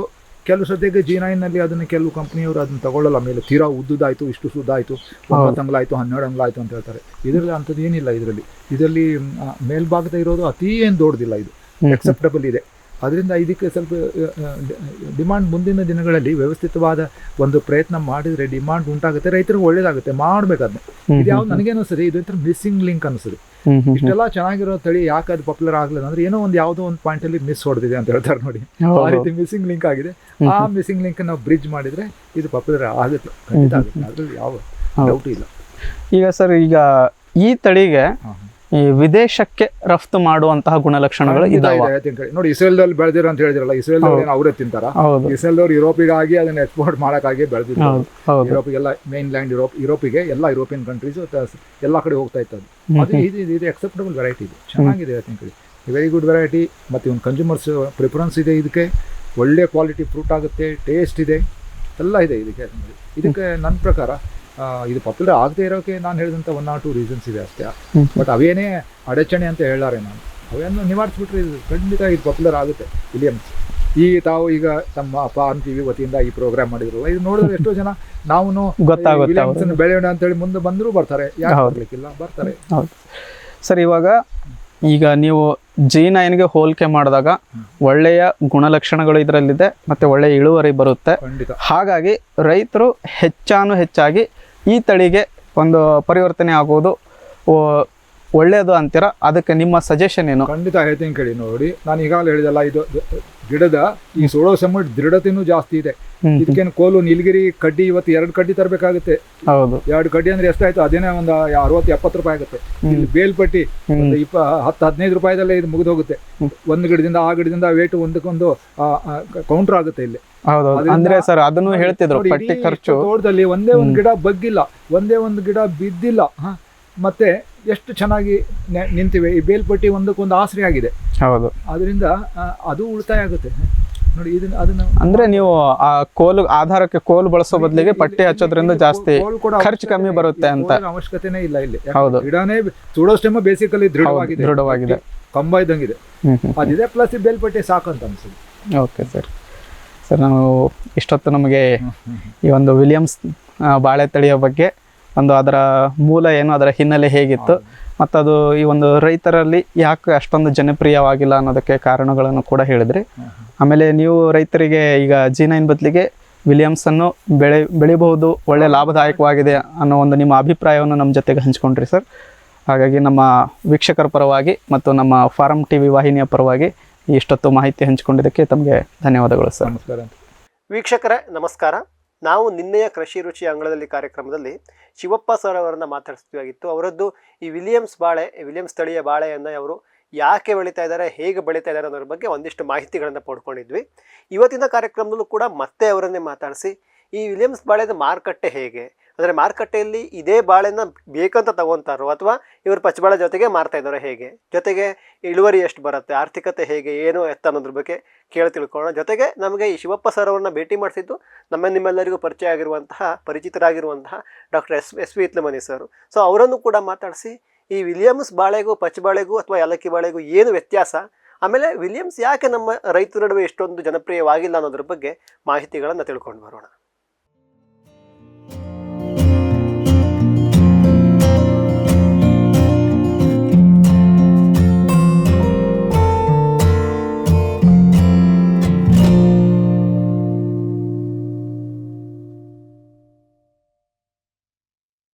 ಕೆಲವು ಸದ್ಯಕ್ಕೆ ಜಿ ನೈನ್ನಲ್ಲಿ ಅದನ್ನ ಕೆಲವು ಕಂಪ್ನಿಯವರು ಅದನ್ನ ತಗೊಳ್ಳಲ್ಲ. ಮೇಲೆ ತೀರಾ ಉದ್ದುದಾಯ್ತು ಇಷ್ಟು ಸುದ್ದಾಯ್ತು ಒಂಬತ್ತು ಅಂಗ್ಲಾಯ್ತು ಹನ್ನೆರಡು ಅಂಗ್ಲಾಯ್ತು ಅಂತ ಹೇಳ್ತಾರೆ. ಇದರಲ್ಲಿ ಅಂತದ್ದು ಏನಿಲ್ಲ ಇದರಲ್ಲಿ. ಇದರಲ್ಲಿ ಮೇಲ್ಭಾಗದ ಇರೋದು ಅತಿ ಏನು ದೊಡ್ಡದಿಲ್ಲ ಇದು. ಅಕ್ಸೆಪ್ಟಬಲ್ ಇದೆ. ಅದರಿಂದ ಇದಕ್ಕೆ ಸ್ವಲ್ಪ ಡಿಮಾಂಡ್ ಮುಂದಿನ ದಿನಗಳಲ್ಲಿ ವ್ಯವಸ್ಥಿತವಾದ ಒಂದು ಪ್ರಯತ್ನ ಮಾಡಿದರೆ ಡಿಮಾಂಡ್ ಉಂಟಾಗುತ್ತೆ ರೈತರಿಗೆ ಒಳ್ಳೇದಾಗುತ್ತೆ ಮಾಡಬೇಕಾದ್ರೆ ಇದು ಯಾವ್ದು ನನಗೇನು ಸರಿ ಇದು ಒಂಥರ ಮಿಸ್ಸಿಂಗ್ ಲಿಂಕ್ ಅನಿಸ್ತದೆ. ಇಷ್ಟೆಲ್ಲ ಚೆನ್ನಾಗಿರೋ ತಳಿ ಯಾಕೆ ಅದು ಪಾಪ್ಯುಲರ್ ಆಗಲಿಲ್ಲ ಅಂದ್ರೆ ಏನೋ ಒಂದು ಯಾವುದೋ ಒಂದು ಪಾಯಿಂಟ್ ಅಲ್ಲಿ ಮಿಸ್ ಹೊಡೆದಿದೆ ಅಂತ ಹೇಳ್ತಾರೆ ನೋಡಿ. ಆ ರೀತಿ ಮಿಸ್ಸಿಂಗ್ ಲಿಂಕ್ ಆಗಿದೆ. ಆ ಮಿಸ್ಸಿಂಗ್ ಲಿಂಕ್ ನಾವು ಬ್ರಿಡ್ಜ್ ಮಾಡಿದ್ರೆ ಇದು ಪಾಪ್ಯುಲರ್ ಆಗುತ್ತೆ ಖಂಡಿತ ಆಗುತ್ತೆ. ಅದ್ರಲ್ಲಿ ಯಾವ ಡೌಟ್ ಇಲ್ಲ. ಈಗ ಸರ್ ಈಗ ಈ ತಳಿಗೆ ಈ ವಿದೇಶಕ್ಕೆ ರಫ್ತು ಮಾಡುವಂತಹ ಗುಣಲಕ್ಷಣಗಳು ಇದಾವೆ. ನೋಡಿ ಇಸ್ರೇಲ್ದಲ್ಲಿ ಬೆಳೆದಿರೋ ಅಂತ ಹೇಳಿದ್ರಲ್ಲ ಹೌದು. ಅವರೇ ತಿಂತಾರ? ಇಸ್ರೇಲ್ ಇಸ್ರೇಲ್ದವ್ರು ಯುರೋಪಿಗಾಗಿ ಅದನ್ನ ಎಕ್ಸ್ಪೋರ್ಟ್ ಮಾಡಕ್ಕಾಗಿ ಬೆಳೆದಿದ್ರು. ಯುರೋಪಿಗೆಲ್ಲ ಮೇನ್ ಲ್ಯಾಂಡ್ ಯುರೋಪ್ ಯುರೋಪಿಗೆ ಎಲ್ಲ ಯುರೋಪಿಯನ್ ಕಂಟ್ರೀಸ್ ಎಲ್ಲಾ ಕಡೆ ಹೋಗ್ತಾ ಇತ್ತು ಅದು ಇದು ಎಕ್ಸೆಪ್ಟಬಲ್ ಇದು ಅಕ್ಸೆಪ್ಟಬಲ್ ವೆರೈಟಿ ಇದು. ಚೆನ್ನಾಗಿದೆ ಐ ವೆರಿ ಗುಡ್ ವೆರೈಟಿ ಮತ್ತೆ ಒಂದು ಕನ್ಸ್ಯೂಮರ್ಸ್ ಪ್ರಿಫರೆನ್ಸ್ ಇದೆ ಇದಕ್ಕೆ. ಒಳ್ಳೆ ಕ್ವಾಲಿಟಿ ಫ್ರೂಟ್ ಆಗುತ್ತೆ ಟೇಸ್ಟ್ ಇದೆ. ಎಲ್ಲ ಇದೆ ಇದಕ್ಕೆ. ಇದಕ್ಕೆ ನನ್ನ ಪ್ರಕಾರ ಇದು ಪಾಪ್ಯುಲರ್ ಆಗದೆ ಇರೋಕೆ ನಾನು ಹೇಳಿದಂಥ ಒನ್ ಆರ್ ಟೂ ರೀಸನ್ಸ್ ಇದೆ ಅಷ್ಟೇ. ಬಟ್ ಅವೇನೇ ಅಡಚಣೆ ಅಂತ ಹೇಳಾರೆ ನಾನು. ಅವೇನು ನಿವಾರಿಸ್ಬಿಟ್ರೆ ಇದು ಖಂಡಿತ ಇದು ಪಾಪ್ಯುಲರ್ ಆಗುತ್ತೆ ವಿಲಿಯಮ್ಸ್ ಈ ತಾವು ಈಗ ತಮ್ಮ ಫಾರ್ಮ್ ಟಿವಿ ವತಿಯಿಂದ ಈ ಪ್ರೋಗ್ರಾಮ್ ಮಾಡಿದ್ರಲ್ಲ ಇದು ನೋಡಿದ್ರೆ ಎಷ್ಟೋ ಜನ ನಾವು ಗೊತ್ತಾಗುತ್ತೆ ಬೆಳೆಯೋಣ ಬೆಳೆಯೋಣ ಅಂತೇಳಿ ಮುಂದೆ ಬಂದರೂ ಬರ್ತಾರೆ. ಬರ್ಲಿಕ್ಕಿಲ್ಲ ಬರ್ತಾರೆ. ಸರ್ ಇವಾಗ ಈಗ ನೀವು ಜಿ ನೈನ್ಗೆ ಹೋಲಿಕೆ ಮಾಡಿದಾಗ ಒಳ್ಳೆಯ ಗುಣಲಕ್ಷಣಗಳು ಇದರಲ್ಲಿದೆ ಮತ್ತೆ ಒಳ್ಳೆಯ ಇಳುವರಿ ಬರುತ್ತೆ. ಹಾಗಾಗಿ ರೈತರು ಹೆಚ್ಚಾನು ಹೆಚ್ಚಾಗಿ ಈ ತಳಿಗೆ ಒಂದು ಪರಿವರ್ತನೆ ಆಗುವುದು ಒಳ್ಳೆಯದು ಅಂತೀರಾ? ಅದಕ್ಕೆ ನಿಮ್ಮ ಸಜೆಷನ್ ಏನು? ಖಂಡಿತ ಹೇಳ್ತೀನಿ ಕೇಳಿ ನೋಡಿ ನಾನು ಈಗಾಗಲೇ ಹೇಳಿದಲ್ಲ ಇದು ಗಿಡದ ಈ ಸೋಡೋಸಮ ದೃಢತೆನೂ ಜಾಸ್ತಿ ಇದೆ. ಇದಕ್ಕೇನು ಕೋಲು ನೀಲಗಿರಿ ಕಡ್ಡಿ ಇವತ್ತು ಎರಡು ಕಡ್ಡಿ ತರಬೇಕಾಗುತ್ತೆ. ಹೌದು. ಎರಡು ಕಡ್ಡಿ ಅಂದ್ರೆ ಎಷ್ಟಾಯ್ತು? ಅದೇನೇ ಒಂದು ಅರವತ್ತು ಎಪ್ಪತ್ತು ರೂಪಾಯಿ ಆಗುತ್ತೆ. ಇಲ್ಲಿ ಬೇಲ್ಪಟ್ಟಿ. ಒಂದು ಇಪ್ಪ ಹತ್ತು ಹದಿನೈದು ರೂಪಾಯಿದಲ್ಲೇ ಇದು ಮುಗಿದು ಹೋಗುತ್ತೆ. ಒಂದು ಗಿಡದಿಂದ ಆ ಗಿಡದಿಂದ ವೇಟ್ ಒಂದಕ್ಕೊಂದು ಕೌಂಟರ್ ಆಗುತ್ತೆ ಇಲ್ಲಿ. ಅಂದ್ರೆ ಸರ್ ಅದನ್ನು ಹೇಳ್ತಿದ್ರು ಪಟ್ಟಿ ಖರ್ಚು. ತೋಟದಲ್ಲಿ ಒಂದೇ ಒಂದು. ಗಿಡ ಬಗ್ಗಿಲ್ಲ ಒಂದೇ ಒಂದು ಗಿಡ ಬಿದ್ದಿಲ್ಲ ಮತ್ತೆ ಎಷ್ಟು ಚೆನ್ನಾಗಿ ನಿಂತಿವೆ. ಈ ಬೇಲ್ಪಟ್ಟಿ ಒಂದಕ್ಕೊಂದು ಆಸರೆ ಆಗಿದೆ. ಹೌದು. ಅದರಿಂದ ಅದು ಉಳಿತಾಯ ಆಗುತ್ತೆ. ನೋಡಿ ಇದನ್ನ ಅದನ್ನ ಅಂದ್ರೆ ನೀವು ಆ ಕೋಲು ಆಧಾರಕ್ಕೆ ಕೋಲು ಬಳಸೋ ಬದಲಿಗೆ ಪಟ್ಟಿ ಹಚ್ಚೋದ್ರಿಂದ ಜಾಸ್ತಿ ಖರ್ಚು ಕಮ್ಮಿ ಬರುತ್ತೆ ಅಂತ. ಅವಶ್ಯಕತೆನೇ ಇಲ್ಲ ಇಲ್ಲಿ. ಹೌದು. ಗಿಡನೇ ಸುಡೋಸ್ಟೆಮ ಬೇಸಿಕಲಿ ದೃಢವಾಗಿದೆ. ದೃಢವಾಗಿದೆ. ಕಂಬ ಇದ್ದಂಗಿದೆ. ಅದಿದೆ ಪ್ಲಸ್ ಈ ಬೇಲ್ಪಟ್ಟಿ ಸಾಕಂತ ಅನ್ಸುತ್ತೆ. ಓಕೆ ಸರ್ ಸರ್ ನಾವು ಇಷ್ಟೊತ್ತು ನಮಗೆ ಈ ಒಂದು ವಿಲಿಯಮ್ಸ್ ಬಾಳೆ ತಳಿಯ ಬಗ್ಗೆ ಒಂದು ಅದರ ಮೂಲ ಏನು ಅದರ ಹಿನ್ನೆಲೆ ಹೇಗಿತ್ತು ಮತ್ತು ಅದು ಈ ಒಂದು ರೈತರಲ್ಲಿ ಯಾಕೆ ಅಷ್ಟೊಂದು ಜನಪ್ರಿಯವಾಗಿಲ್ಲ ಅನ್ನೋದಕ್ಕೆ ಕಾರಣಗಳನ್ನು ಕೂಡ ಹೇಳಿದ್ರಿ. ಆಮೇಲೆ ನೀವು ರೈತರಿಗೆ ಈಗ ಜಿ ನೈನ್ ಬದಲಿಗೆ ವಿಲಿಯಮ್ಸನ್ನು ಬೆಳೆ ಬೆಳಿಬಹುದು ಒಳ್ಳೆ ಲಾಭದಾಯಕವಾಗಿದೆ ಅನ್ನೋ ಒಂದು ನಿಮ್ಮ ಅಭಿಪ್ರಾಯವನ್ನು ನಮ್ಮ ಜೊತೆಗೆ ಹಂಚ್ಕೊಂಡ್ರಿ ಸರ್. ಹಾಗಾಗಿ ನಮ್ಮ ವೀಕ್ಷಕರ ಪರವಾಗಿ ಮತ್ತು ನಮ್ಮ ಫಾರಂ ಟಿ ವಿ ವಾಹಿನಿಯ ಪರವಾಗಿ ಇಷ್ಟೊತ್ತು ಮಾಹಿತಿ ಹಂಚಿಕೊಂಡಿದ್ದಕ್ಕೆ ತಮಗೆ ಧನ್ಯವಾದಗಳು ಸರ್. ನಮಸ್ಕಾರ ವೀಕ್ಷಕರೇ ನಮಸ್ಕಾರ. ನಾವು ನಿನ್ನೆಯ ಕೃಷಿ ರುಚಿ ಅಂಗಳದಲ್ಲಿ ಕಾರ್ಯಕ್ರಮದಲ್ಲಿ ಶಿವಪ್ಪ ಸರ್ ಅವರನ್ನು ಮಾತಾಡಿಸ್ಬೇಕಾಗಿತ್ತು ಅವರದ್ದು ಈ ವಿಲಿಯಮ್ಸ್ ಬಾಳೆ ವಿಲಿಯಮ್ಸ್ ಸ್ಥಳೀಯ ಬಾಳೆಯನ್ನು ಅವರು ಯಾಕೆ ಬೆಳೀತಾ ಇದ್ದಾರೆ, ಹೇಗೆ ಬೆಳೀತಾ ಇದ್ದಾರೆ ಅನ್ನೋದ್ರ ಬಗ್ಗೆ ಒಂದಿಷ್ಟು ಮಾಹಿತಿಗಳನ್ನು ಪಡ್ಕೊಂಡಿದ್ವಿ. ಇವತ್ತಿನ ಕಾರ್ಯಕ್ರಮದಲ್ಲೂ ಕೂಡ ಮತ್ತೆ ಅವರನ್ನೇ ಮಾತಾಡಿಸಿ, ಈ ವಿಲಿಯಮ್ಸ್ ಬಾಳೆದ ಮಾರುಕಟ್ಟೆ ಹೇಗೆ ಅಂದರೆ ಮಾರುಕಟ್ಟೆಯಲ್ಲಿ ಇದೇ ಬಾಳೆನ ಬೇಕಂತ ತಗೊತಾರೋ ಅಥವಾ ಇವರು ಪಚ್ಚಬಾಳೆ ಜೊತೆಗೆ ಮಾರ್ತಾ ಇದ್ದಾರೆ ಹೇಗೆ? ಜೊತೆಗೆ ಇಳುವರಿ ಎಷ್ಟು ಬರುತ್ತೆ? ಆರ್ಥಿಕತೆ ಹೇಗೆ? ಏನು ಎತ್ತ ಅನ್ನೋದ್ರ ಬಗ್ಗೆ ಕೇಳಿ ತಿಳ್ಕೊಳ್ಳೋಣ. ಜೊತೆಗೆ ನಮಗೆ ಈ ಶಿವಪ್ಪ ಸರ್ ಅವರನ್ನ ಭೇಟಿ ಮಾಡಿಸಿದ್ದು ನಮ್ಮ ನಿಮ್ಮೆಲ್ಲರಿಗೂ ಪರಿಚಯ ಆಗಿರುವಂತಹ, ಪರಿಚಿತರಾಗಿರುವಂತಹ doctor S S V Itlamani sir so ಅವರನ್ನು ಕೂಡ ಮಾತಾಡಿಸಿ ಈ ವಿಲಿಯಮ್ಸ್ ಬಾಳೆಗೂ, ಪಚ್ಚಬಾಳೆಗೂ ಅಥವಾ ಏಲಕ್ಕಿ ಬಾಳೆಗೂ ಏನು ವ್ಯತ್ಯಾಸ? ಆಮೇಲೆ ವಿಲಿಯಮ್ಸ್ ಯಾಕೆ ನಮ್ಮ ರೈತರ ನಡುವೆ ಇಷ್ಟೊಂದು ಜನಪ್ರಿಯವಾಗಿಲ್ಲ ಅನ್ನೋದ್ರ ಬಗ್ಗೆ ಮಾಹಿತಿಗಳನ್ನು ತಿಳ್ಕೊಂಡು ಬರೋಣ.